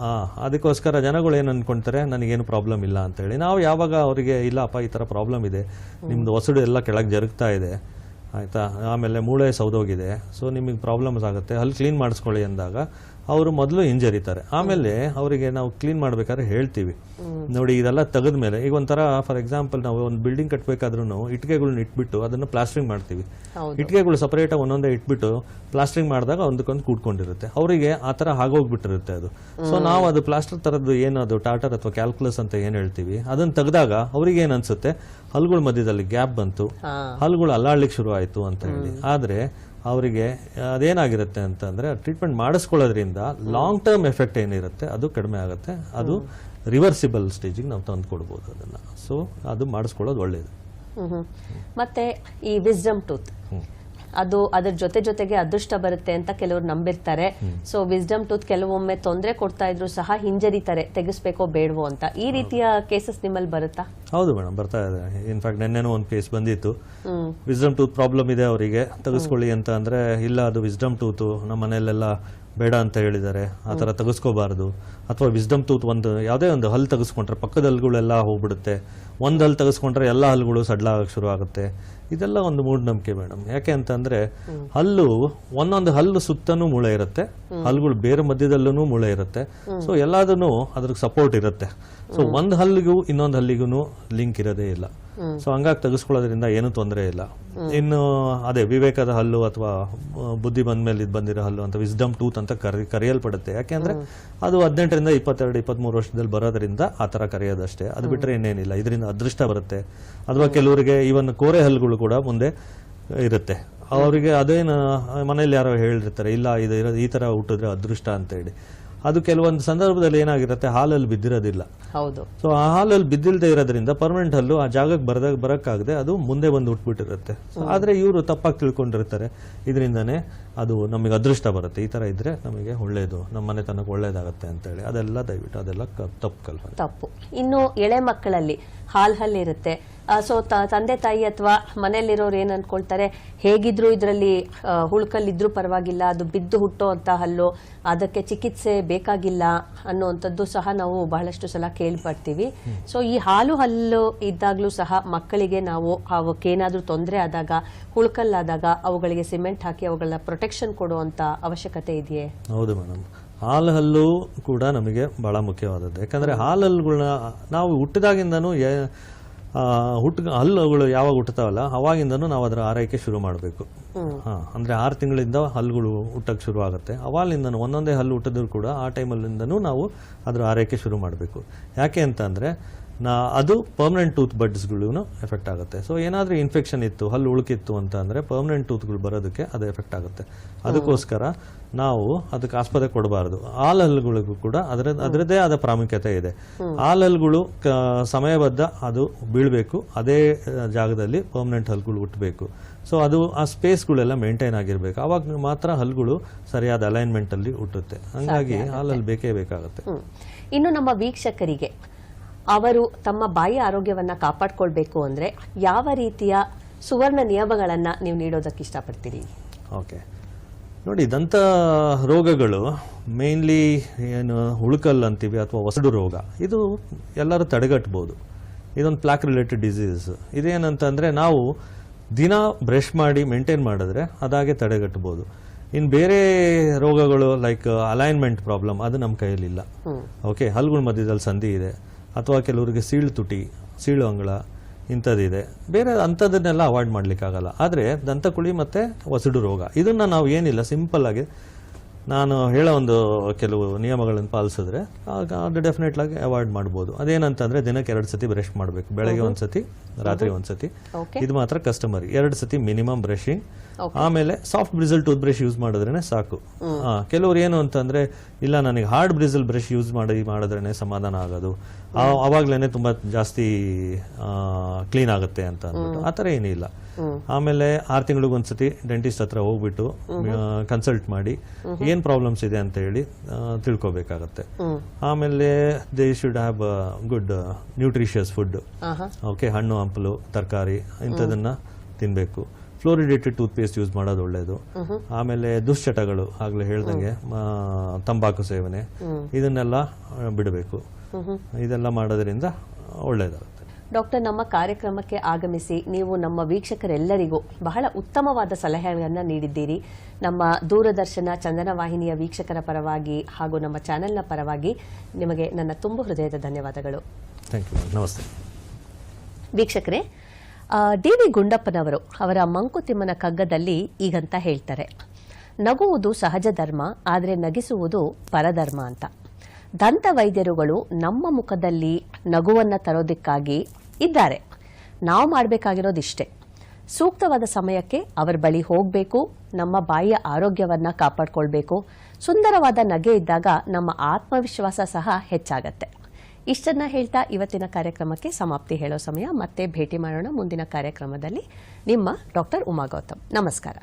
ಆ, ಅದಕ್ಕೋಸ್ಕರ ಜನಗಳು ಏನ್ ಅನ್ಕೊಂತಾರೆ ನನಗೇನು ಪ್ರಾಬ್ಲಮ್ ಇಲ್ಲ ಅಂತ ಹೇಳಿ ನಾವು ಯಾವಾಗ ಅವರಿಗೆ ಇಲ್ಲಪ್ಪ ಈ ತರ ಪ್ರಾಬ್ಲಮ್ ಇದೆ ನಿಮ್ದು ಹೊಸಡು ಎಲ್ಲ ಕೆಳಗೆ ಜರುಗ್ತಾ ಇದೆ ಆಯ್ತಾ? ಆಮೇಲೆ ಮೂಳೆ ಸೌದೋಗಿದೆ ಸೊ ನಿಮಗೆ ಪ್ರಾಬ್ಲಮ್ಸ್ ಆಗುತ್ತೆ ಅಲ್ಲಿ ಕ್ಲೀನ್ ಮಾಡಿಸ್ಕೊಳ್ಳಿ ಅಂದಾಗ ಅವರು ಮೊದಲು ಹಿಂಜರಿತಾರೆ. ಆಮೇಲೆ ಅವರಿಗೆ ನಾವು ಕ್ಲೀನ್ ಮಾಡ್ಬೇಕಾದ್ರೆ ಹೇಳ್ತೀವಿ. ನೋಡಿ ಇದೆಲ್ಲ ತೆಗೆದ ಮೇಲೆ ಈಗ ಒಂಥರ ಫಾರ್ ಎಕ್ಸಾಂಪಲ್ ನಾವು ಒಂದು ಬಿಲ್ಡಿಂಗ್ ಕಟ್ಟಬೇಕಾದ್ರೂ ಇಟ್ಟಿಗೆಗಳನ್ನ ಇಟ್ಬಿಟ್ಟು ಅದನ್ನ ಪ್ಲಾಸ್ಟ್ರಿಂಗ್ ಮಾಡ್ತೀವಿ. ಇಟ್ಟಿಗೆಗಳು ಸಪರೇಟ್ ಒಂದೊಂದೇ ಇಟ್ಬಿಟ್ಟು ಪ್ಲಾಸ್ಟ್ರಿಂಗ್ ಮಾಡಿದಾಗ ಒಂದಕ್ಕೊಂದು ಕೂಡ್ಕೊಂಡಿರುತ್ತೆ. ಅವರಿಗೆ ಆ ತರ ಆಗೋಗ್ಬಿಟ್ಟಿರುತ್ತೆ ಅದು. ಸೊ ನಾವು ಅದು ಪ್ಲಾಸ್ಟರ್ ತರದ್ದು ಏನದು ಟಾಟರ್ ಅಥವಾ ಕ್ಯಾಲ್ಕುಲಸ್ ಅಂತ ಏನ್ ಹೇಳ್ತೀವಿ ಅದನ್ನ ತೆಗೆದಾಗ ಅವ್ರಿಗೆ ಏನ್ ಅನ್ಸುತ್ತೆ? ಹಲ್ಗಳ ಮಧ್ಯದಲ್ಲಿ ಗ್ಯಾಪ್ ಬಂತು. ಹಲ್ಗಳು ಅಲ್ಲಾಡ್ಲಿಕ್ಕೆ ಶುರು ಆಯ್ತು ಅಂತ ಹೇಳಿ. ಆದ್ರೆ ಅವರಿಗೆ ಅದೇನಾಗಿರುತ್ತೆ ಅಂತಂದ್ರೆ ಟ್ರೀಟ್ಮೆಂಟ್ ಮಾಡಿಸ್ಕೊಳ್ಳೋದ್ರಿಂದ ಲಾಂಗ್ ಟರ್ಮ್ ಎಫೆಕ್ಟ್ ಏನಿರುತ್ತೆ ಅದು ಕಡಿಮೆ ಆಗುತ್ತೆ. ಅದು ರಿವರ್ಸಿಬಲ್ ಸ್ಟೇಜಿಗೆ ನಾವು ತಂದು ಕೊಡ್ಬೋದು ಅದನ್ನ. ಸೊ ಅದು ಮಾಡಿಸ್ಕೊಳ್ಳೋದು ಒಳ್ಳೆಯದು. ಮತ್ತೆ ಈ ವಿಸ್ಡಮ್ ಟೂತ್ ಅದು ಅದ್ರ ಜೊತೆ ಜೊತೆಗೆ ಅದೃಷ್ಟ ಬರುತ್ತೆ ಅಂತ ಕೆಲವರು ನಂಬಿರ್ತಾರೆ. ಸೊ ವಿಸ್ಡಮ್ ಟೂತ್ ಕೆಲವೊಮ್ಮೆ ತೊಂದರೆ ಕೊಡ್ತಾ ಇದ್ರು ಸಹ ಹಿಂಜರಿತಾರೆ ತೆಗೆಸ್ಬೇಕೋ ಬೇಡವೋ ಅಂತ. ಈ ರೀತಿಯ ಕೇಸಸ್ ನಿಮ್ಮಲ್ಲಿ ಬರುತ್ತಾ? ಹೌದು ಮೇಡಮ್ ಬರ್ತಾ ಇದೆ. ಇನ್ಫ್ಯಾಕ್ಟ್ ನೆನ್ನೆನೂ ಒಂದು ಕೇಸ್ ಬಂದಿತ್ತು. ವಿಸ್ಡಮ್ ಟೂತ್ ಪ್ರಾಬ್ಲಮ್ ಇದೆ ಅವರಿಗೆ ತೆಗೆಸ್ಕೊಳ್ಳಿ ಅಂತ ಅಂದ್ರೆ ಇಲ್ಲ ಅದು ವಿಸ್ಡಮ್ ಟೂತು ನಮ್ಮ ಮನೆಯಲ್ಲೆಲ್ಲ ಬೇಡ ಅಂತ ಹೇಳಿದ್ದಾರೆ ಆ ಥರ ತೆಗೆಸ್ಕೋಬಾರ್ದು. ಅಥವಾ ವಿಸ್ಡಮ್ ತೂತ್ ಒಂದು ಯಾವುದೇ ಒಂದು ಹಲ್ಲು ತೆಗೆಸ್ಕೊಂಡ್ರೆ ಪಕ್ಕದ ಹಲ್ಲುಗಳೆಲ್ಲ ಹೋಗ್ಬಿಡುತ್ತೆ. ಒಂದು ಹಲ್ಲು ತೆಗೆಸ್ಕೊಂಡ್ರೆ ಎಲ್ಲ ಹಲ್ಲುಗಳು ಸಡ್ಲಾಗಕ್ಕೆ ಶುರು ಆಗುತ್ತೆ. ಇದೆಲ್ಲ ಒಂದು ಮೂಢನಂಬಿಕೆ ಮೇಡಮ್ ಯಾಕೆ ಅಂತಂದ್ರೆ ಹಲ್ಲು ಒಂದೊಂದು ಹಲ್ಲು ಸುತ್ತನೂ ಮೂಳೆ ಇರುತ್ತೆ. ಹಲ್ಲುಗಳು ಬೇರೆ ಮಧ್ಯದಲ್ಲೂ ಮೂಳೆ ಇರುತ್ತೆ. ಸೊ ಎಲ್ಲದನ್ನು ಅದ್ರಿಗೆ ಸಪೋರ್ಟ್ ಇರುತ್ತೆ. ಸೊ ಒಂದು ಹಲ್ಲಿಗೂ ಇನ್ನೊಂದು ಹಲ್ಲಿಗೂ ಲಿಂಕ್ ಇರೋದೇ ಇಲ್ಲ. ಸೊ ಹಂಗಾಗಿ ತೆಗೆಸ್ಕೊಳ್ಳೋದ್ರಿಂದ ಏನು ತೊಂದರೆ ಇಲ್ಲ. ಇನ್ನು ಅದೇ ವಿವೇಕದ ಹಲ್ಲು ಅಥವಾ ಬುದ್ಧಿ ಬಂದ ಮೇಲೆ ಇದು ಬಂದಿರೋ ಹಲ್ಲು ಅಂತ ವಿಸ್ಡಮ್ ಟೂತ್ ಅಂತ ಕರಿ ಕರೆಯಲ್ಪಡುತ್ತೆ. ಯಾಕೆಂದ್ರೆ ಅದು ಹದಿನೆಂಟರಿಂದ ಇಪ್ಪತ್ತೆರಡು ಇಪ್ಪತ್ಮೂರು ವರ್ಷದಲ್ಲಿ ಬರೋದ್ರಿಂದ ಆ ಥರ ಕರೆಯೋದಷ್ಟೇ. ಅದು ಬಿಟ್ಟರೆ ಇನ್ನೇನಿಲ್ಲ. ಇದರಿಂದ ಅದೃಷ್ಟ ಬರುತ್ತೆ. ಅಥವಾ ಕೆಲವರಿಗೆ ಇವನ್ ಕೋರೆ ಹಲ್ಲುಗಳು ಕೂಡ ಮುಂದೆ ಇರುತ್ತೆ. ಅವರಿಗೆ ಅದೇನು ಮನೇಲಿ ಯಾರೋ ಹೇಳಿರ್ತಾರೆ ಇಲ್ಲ ಇದು ಈ ಥರ ಹುಟ್ಟಿದ್ರೆ ಅದೃಷ್ಟ ಅಂತ ಹೇಳಿ. ಅದು ಕೆಲವೊಂದು ಸಂದರ್ಭದಲ್ಲಿ ಏನಾಗಿರುತ್ತೆ? ಹಾಲಲ್ಲಿ ಬಿದ್ದಿರೋದಿಲ್ಲ. ಹೌದು. ಸೊ ಆ ಹಾಲಲ್ಲಿ ಬಿದ್ದಿಲ್ದೆ ಇರೋದ್ರಿಂದ ಪರ್ಮನೆಂಟ್ ಹಲ್ಲು ಆ ಜಾಗಕ್ಕೆ ಬರದಾಗ ಬರೋಕ್ಕಾಗದೆ ಅದು ಮುಂದೆ ಬಂದು ಉಟ್ಬಿಟ್ಟಿರುತ್ತೆ. ಆದರೆ ಇವರು ತಪ್ಪಾಗಿ ತಿಳ್ಕೊಂಡಿರ್ತಾರೆ. ಇದರಿಂದನೇ ಅದು ನಮಗೆ ಅದೃಷ್ಟ ಬರುತ್ತೆ. ಈ ಥರ ಇದ್ರೆ ನಮಗೆ ಒಳ್ಳೇದು. ನಮ್ಮ ಮನೆತನಕ್ಕೆ ಒಳ್ಳೇದಾಗತ್ತೆ ಅಂತೇಳಿ. ಅದೆಲ್ಲ ದಯವಿಟ್ಟು ಅದೆಲ್ಲ ತಪ್ಪು ಕಲ್ಪನೆ. ತಪ್ಪು. ಇನ್ನು ಎಳೆ ಮಕ್ಕಳಲ್ಲಿ ಹಾಲ್ ಹಲ್ಲಿರುತ್ತೆ ಸೊ ತಂದೆ, ತಾಯಿ ಅಥವಾ ಮನೆಯಲ್ಲಿರೋರು ಏನ್ ಅನ್ಕೊಳ್ತಾರೆ, ಹೇಗಿದ್ರು ಇದರಲ್ಲಿ ಹುಳ್ಕಲ್ಲಿದ್ರು ಪರವಾಗಿಲ್ಲ, ಅದು ಬಿದ್ದು ಹುಟ್ಟೋ ಅಂತ ಹಲ್ಲು, ಅದಕ್ಕೆ ಚಿಕಿತ್ಸೆ ಬೇಕಾಗಿಲ್ಲ ಅನ್ನುವಂಥದ್ದು ಸಹ ನಾವು ಬಹಳಷ್ಟು ಸಲ ಕೇಳ್ಪಡ್ತೀವಿ. ಸೊ ಈ ಹಾಲು ಹಲ್ಲು ಇದ್ದಾಗ್ಲೂ ಸಹ ಮಕ್ಕಳಿಗೆ ನಾವು ಅವಕ್ಕೇನಾದ್ರೂ ತೊಂದರೆ ಆದಾಗ, ಹುಳ್ಕಲ್ಲಾದಾಗ, ಅವುಗಳಿಗೆ ಸಿಮೆಂಟ್ ಹಾಕಿ ಅವುಗಳ ಪ್ರೊಟೆಕ್ಷನ್ ಕೊಡುವಂತ ಅವಶ್ಯಕತೆ ಇದೆಯೇ? ಹೌದು ಮೇಡಮ್ ಹಾಲು ಹಲ್ಲು ಕೂಡ ನಮಗೆ ಬಹಳ ಮುಖ್ಯವಾದದ್ದು. ಯಾಕಂದ್ರೆ ಹಾಲು ಹಲ್ಲುಗಳನ್ನ ನಾವು ಹುಟ್ಟಿದಾಗಿಂದನೂ ಹುಟ್ಟು ಹಲ್ಲುಗಳು ಯಾವಾಗ ಹುಟ್ಟುತ್ತಾವಲ್ಲ ಅವಾಗಿಂದನೂ ನಾವು ಅದರ ಆರೈಕೆ ಶುರು ಮಾಡಬೇಕು. ಹಾಂ ಅಂದ್ರೆ ಆರು ತಿಂಗಳಿಂದ ಹಲ್ಲುಗಳು ಹುಟ್ಟಕ್ಕೆ ಶುರು ಆಗುತ್ತೆ. ಅವಾಗಿಂದನೂ ಒಂದೊಂದೇ ಹಲ್ಲು ಹುಟ್ಟಿದ್ರು ಕೂಡ ಆ ಟೈಮಲ್ಲಿಂದನೂ ನಾವು ಅದರ ಆರೈಕೆ ಶುರು ಮಾಡಬೇಕು. ಯಾಕೆ ಅಂತ ಅಂದ್ರೆ ನಾ ಅದು ಪರ್ಮನೆಂಟ್ ಟೂತ್ ಬಡ್ಸ್ಗಳೂ ಎಫೆಕ್ಟ್ ಆಗುತ್ತೆ. ಸೊ ಏನಾದರೂ ಇನ್ಫೆಕ್ಷನ್ ಇತ್ತು ಹಲ್ಲು ಉಳುಕಿತ್ತು ಅಂತ ಅಂದರೆ ಪರ್ಮನೆಂಟ್ ಟೂತ್ಗಳು ಬರೋದಕ್ಕೆ ಅದು ಎಫೆಕ್ಟ್ ಆಗುತ್ತೆ. ಅದಕ್ಕೋಸ್ಕರ ನಾವು ಅದಕ್ಕೆ ಆಸ್ಪತ್ರೆ ಕೊಡಬಾರ್ದು. ಆಲ್ ಹಲ್ಲುಗಳಿಗೂ ಕೂಡ ಅದರ ಅದರದ್ದೇ ಆದ ಪ್ರಾಮುಖ್ಯತೆ ಇದೆ. ಹಾಲು ಹಲ್ಲುಗಳು ಸಮಯಬದ್ಧ ಅದು ಬೀಳಬೇಕು. ಅದೇ ಜಾಗದಲ್ಲಿ ಪರ್ಮನೆಂಟ್ ಹಲ್ಲುಗಳು ಹುಟ್ಟಬೇಕು. ಸೊ ಅದು ಆ ಸ್ಪೇಸ್ಗಳೆಲ್ಲ ಮೇಂಟೈನ್ ಆಗಿರಬೇಕು. ಆವಾಗ ಮಾತ್ರ ಹಲ್ಲುಗಳು ಸರಿಯಾದ ಅಲೈನ್ಮೆಂಟಲ್ಲಿ ಹುಟ್ಟುತ್ತೆ. ಹಂಗಾಗಿ ಹಾಲಲ್ಲಿ ಬೇಕೇ ಬೇಕಾಗುತ್ತೆ. ಇನ್ನು ನಮ್ಮ ವೀಕ್ಷಕರಿಗೆ ಅವರು ತಮ್ಮ ಬಾಯಿ ಆರೋಗ್ಯವನ್ನ ಕಾಪಾಡಿಕೊಳ್ಬೇಕು ಅಂದ್ರೆ ಯಾವ ರೀತಿಯ ಸುವರ್ಣ ನಿಯಮಗಳನ್ನ ನೀವು ನೀಡೋದಕ್ಕೆ ಇಷ್ಟಪಡ್ತೀರಿ? ಓಕೆ. ನೋಡಿ ದಂತ ರೋಗಗಳು ಮೇನ್ಲಿ ಏನು ಹುಳುಕಲ್ ಅಂತೀವಿ ಅಥವಾ ಒಸಡು ರೋಗ ಇದು ಎಲ್ಲರೂ ತಡೆಗಟ್ಬೋದು. ಇದೊಂದು ಪ್ಲಾಕ್ ರಿಲೇಟೆಡ್ ಡಿಸೀಸ್ ಇದೇನಂತಂದರೆ ನಾವು ದಿನ ಬ್ರಷ್ ಮಾಡಿ ಮೇಂಟೈನ್ ಮಾಡಿದ್ರೆ ಅದಾಗೆ ತಡೆಗಟ್ಬೋದು. ಇನ್ನು ಬೇರೆ ರೋಗಗಳು ಲೈಕ್ ಅಲೈನ್ಮೆಂಟ್ ಪ್ರಾಬ್ಲಮ್ ಅದು ನಮ್ಮ ಕೈಯಲ್ಲಿಲ್ಲ. ಓಕೆ ಹಲ್ಗಳ ಮಧ್ಯದಲ್ಲಿ ಸಂಧಿ ಇದೆ. ಅಥವಾ ಕೆಲವರಿಗೆ ಸೀಳು ತುಟಿ ಸೀಳು ಅಂಗಳ ಇಂಥದ್ದಿದೆ. ಬೇರೆ ಅಂಥದ್ದನ್ನೆಲ್ಲ ಅವಾಯ್ಡ್ ಮಾಡಲಿಕ್ಕಾಗಲ್ಲ. ಆದರೆ ದಂತಕುಳಿ ಮತ್ತು ಒಸಡು ರೋಗ. ಇದನ್ನು ನಾವು ಏನಿಲ್ಲ ಸಿಂಪಲ್ ಆಗಿ ನಾನು ಹೇಳೋ ಒಂದು ಕೆಲವು ನಿಯಮಗಳನ್ನು ಪಾಲಿಸಿದ್ರೆ ಆಗ ಅದು ಡೆಫಿನೆಟ್ಲಾಗಿ ಅವಾಯ್ಡ್ ಮಾಡ್ಬೋದು. ಅದೇನಂತಂದ್ರೆ ದಿನಕ್ಕೆ ಎರಡು ಸತಿ ಬ್ರಷ್ ಮಾಡಬೇಕು. ಬೆಳಗ್ಗೆ ಒಂದು ಸತಿ ರಾತ್ರಿ ಒಂದು ಸತಿ ಇದು ಮಾತ್ರ ಕಸ್ಟಮರ್ ಎರಡು ಸತಿ ಮಿನಿಮಮ್ ಬ್ರಷಿಂಗ್ ಆಮೇಲೆ soft bristle toothbrush use ಮಾಡಿದ್ರೇನೆ ಸಾಕು. ಕೆಲವರು ಏನು ಅಂತಂದ್ರೆ ಇಲ್ಲ ನನಗೆ ಹಾರ್ಡ್ ಬ್ರಿಸಲ್ ಬ್ರಷ್ ಯೂಸ್ ಮಾಡಿ ಮಾಡಿದ್ರೇನೆ ಸಮಾಧಾನ ಆಗೋದು. ಅವಾಗ್ಲೇನೆ ತುಂಬಾ ಜಾಸ್ತಿ ಕ್ಲೀನ್ ಆಗುತ್ತೆ ಅಂತ ಅಂದ್ಬಿಟ್ಟು. ಆ ಥರ ಏನಿಲ್ಲ ಆಮೇಲೆ ಆರು ತಿಂಗಳಿಗೆ ಒಂದ್ಸತಿ ಡೆಂಟಿಸ್ಟ್ ಹತ್ರ ಹೋಗ್ಬಿಟ್ಟು ಕನ್ಸಲ್ಟ್ ಮಾಡಿ ಏನ್ ಪ್ರಾಬ್ಲಮ್ಸ್ ಇದೆ ಅಂತ ಹೇಳಿ ತಿಳ್ಕೊಬೇಕಾಗತ್ತೆ. ಆಮೇಲೆ they should have good nutritious food okay ಹಣ್ಣು ಹಂಪಲು ತರಕಾರಿ ಇಂಥದನ್ನ ತಿನ್ನಬೇಕು ಫ್ಲೋರಿಡೇಟೆಡ್ ಟೂತ್ ಪೇಸ್ಟ್ ಯೂಸ್ ಮಾಡೋದು ಒಳ್ಳೇದು. ಆಮೇಲೆ ದುಶ್ಚಟಗಳು ಆಗಲೇ ಹೇಳ್ದಂಗೆ ತಂಬಾಕು ಸೇವನೆ ಇದನ್ನೆಲ್ಲ ಬಿಡಬೇಕು. ಇದೆಲ್ಲ ಮಾಡೋದ್ರಿಂದ ಒಳ್ಳೆಯದಾಗುತ್ತೆ ಡಾಕ್ಟರ್ ನಮ್ಮ ಕಾರ್ಯಕ್ರಮಕ್ಕೆ ಆಗಮಿಸಿ ನೀವು ನಮ್ಮ ವೀಕ್ಷಕರೆಲ್ಲರಿಗೂ ಬಹಳ ಉತ್ತಮವಾದ ಸಲಹೆಗಳನ್ನು ನೀಡಿದ್ದೀರಿ. ನಮ್ಮ ದೂರದರ್ಶನ ಚಂದನ ವಾಹಿನಿಯ ವೀಕ್ಷಕರ ಪರವಾಗಿ ಹಾಗೂ ನಮ್ಮ ಚಾನೆಲ್ನ ಪರವಾಗಿ ನಿಮಗೆ ನನ್ನ ತುಂಬ ಹೃದಯದ ಧನ್ಯವಾದಗಳು. ನಮಸ್ತೆ. ವೀಕ್ಷಕರೇ ಡಿ ವಿ ಗುಂಡಪ್ಪನವರು ಅವರ ಮಂಕುತಿಮ್ಮನ ಕಗ್ಗದಲ್ಲಿ ಈಗಂತ ಹೇಳ್ತಾರೆ ನಗುವುದು ಸಹಜ ಧರ್ಮ ಆದರೆ ನಗಿಸುವುದು ಪರಧರ್ಮ ಅಂತ. ದಂತ ವೈದ್ಯರುಗಳು ನಮ್ಮ ಮುಖದಲ್ಲಿ ನಗುವನ್ನು ತರೋದಕ್ಕಾಗಿ ಇದ್ದಾರೆ. ನಾವು ಮಾಡಬೇಕಾಗಿರೋದಿಷ್ಟೇ. ಸೂಕ್ತವಾದ ಸಮಯಕ್ಕೆ ಅವರ ಬಳಿ ಹೋಗಬೇಕು, ನಮ್ಮ ಬಾಯಿಯ ಆರೋಗ್ಯವನ್ನು ಕಾಪಾಡ್ಕೊಳ್ಬೇಕು. ಸುಂದರವಾದ ನಗೆ ಇದ್ದಾಗ ನಮ್ಮ ಆತ್ಮವಿಶ್ವಾಸ ಸಹ ಹೆಚ್ಚಾಗತ್ತೆ. ಇಷ್ಟನ್ನ ಹೇಳ್ತಾ ಇವತ್ತಿನ ಕಾರ್ಯಕ್ರಮಕ್ಕೆ ಸಮಾಪ್ತಿ ಹೇಳೋ ಸಮಯ. ಮತ್ತೆ ಭೇಟಿ ಮಾಡೋಣ ಮುಂದಿನ ಕಾರ್ಯಕ್ರಮದಲ್ಲಿ ನಿಮ್ಮ ಡಾಕ್ಟರ್ ಉಮಾ ಗೌತಮ್. ನಮಸ್ಕಾರ.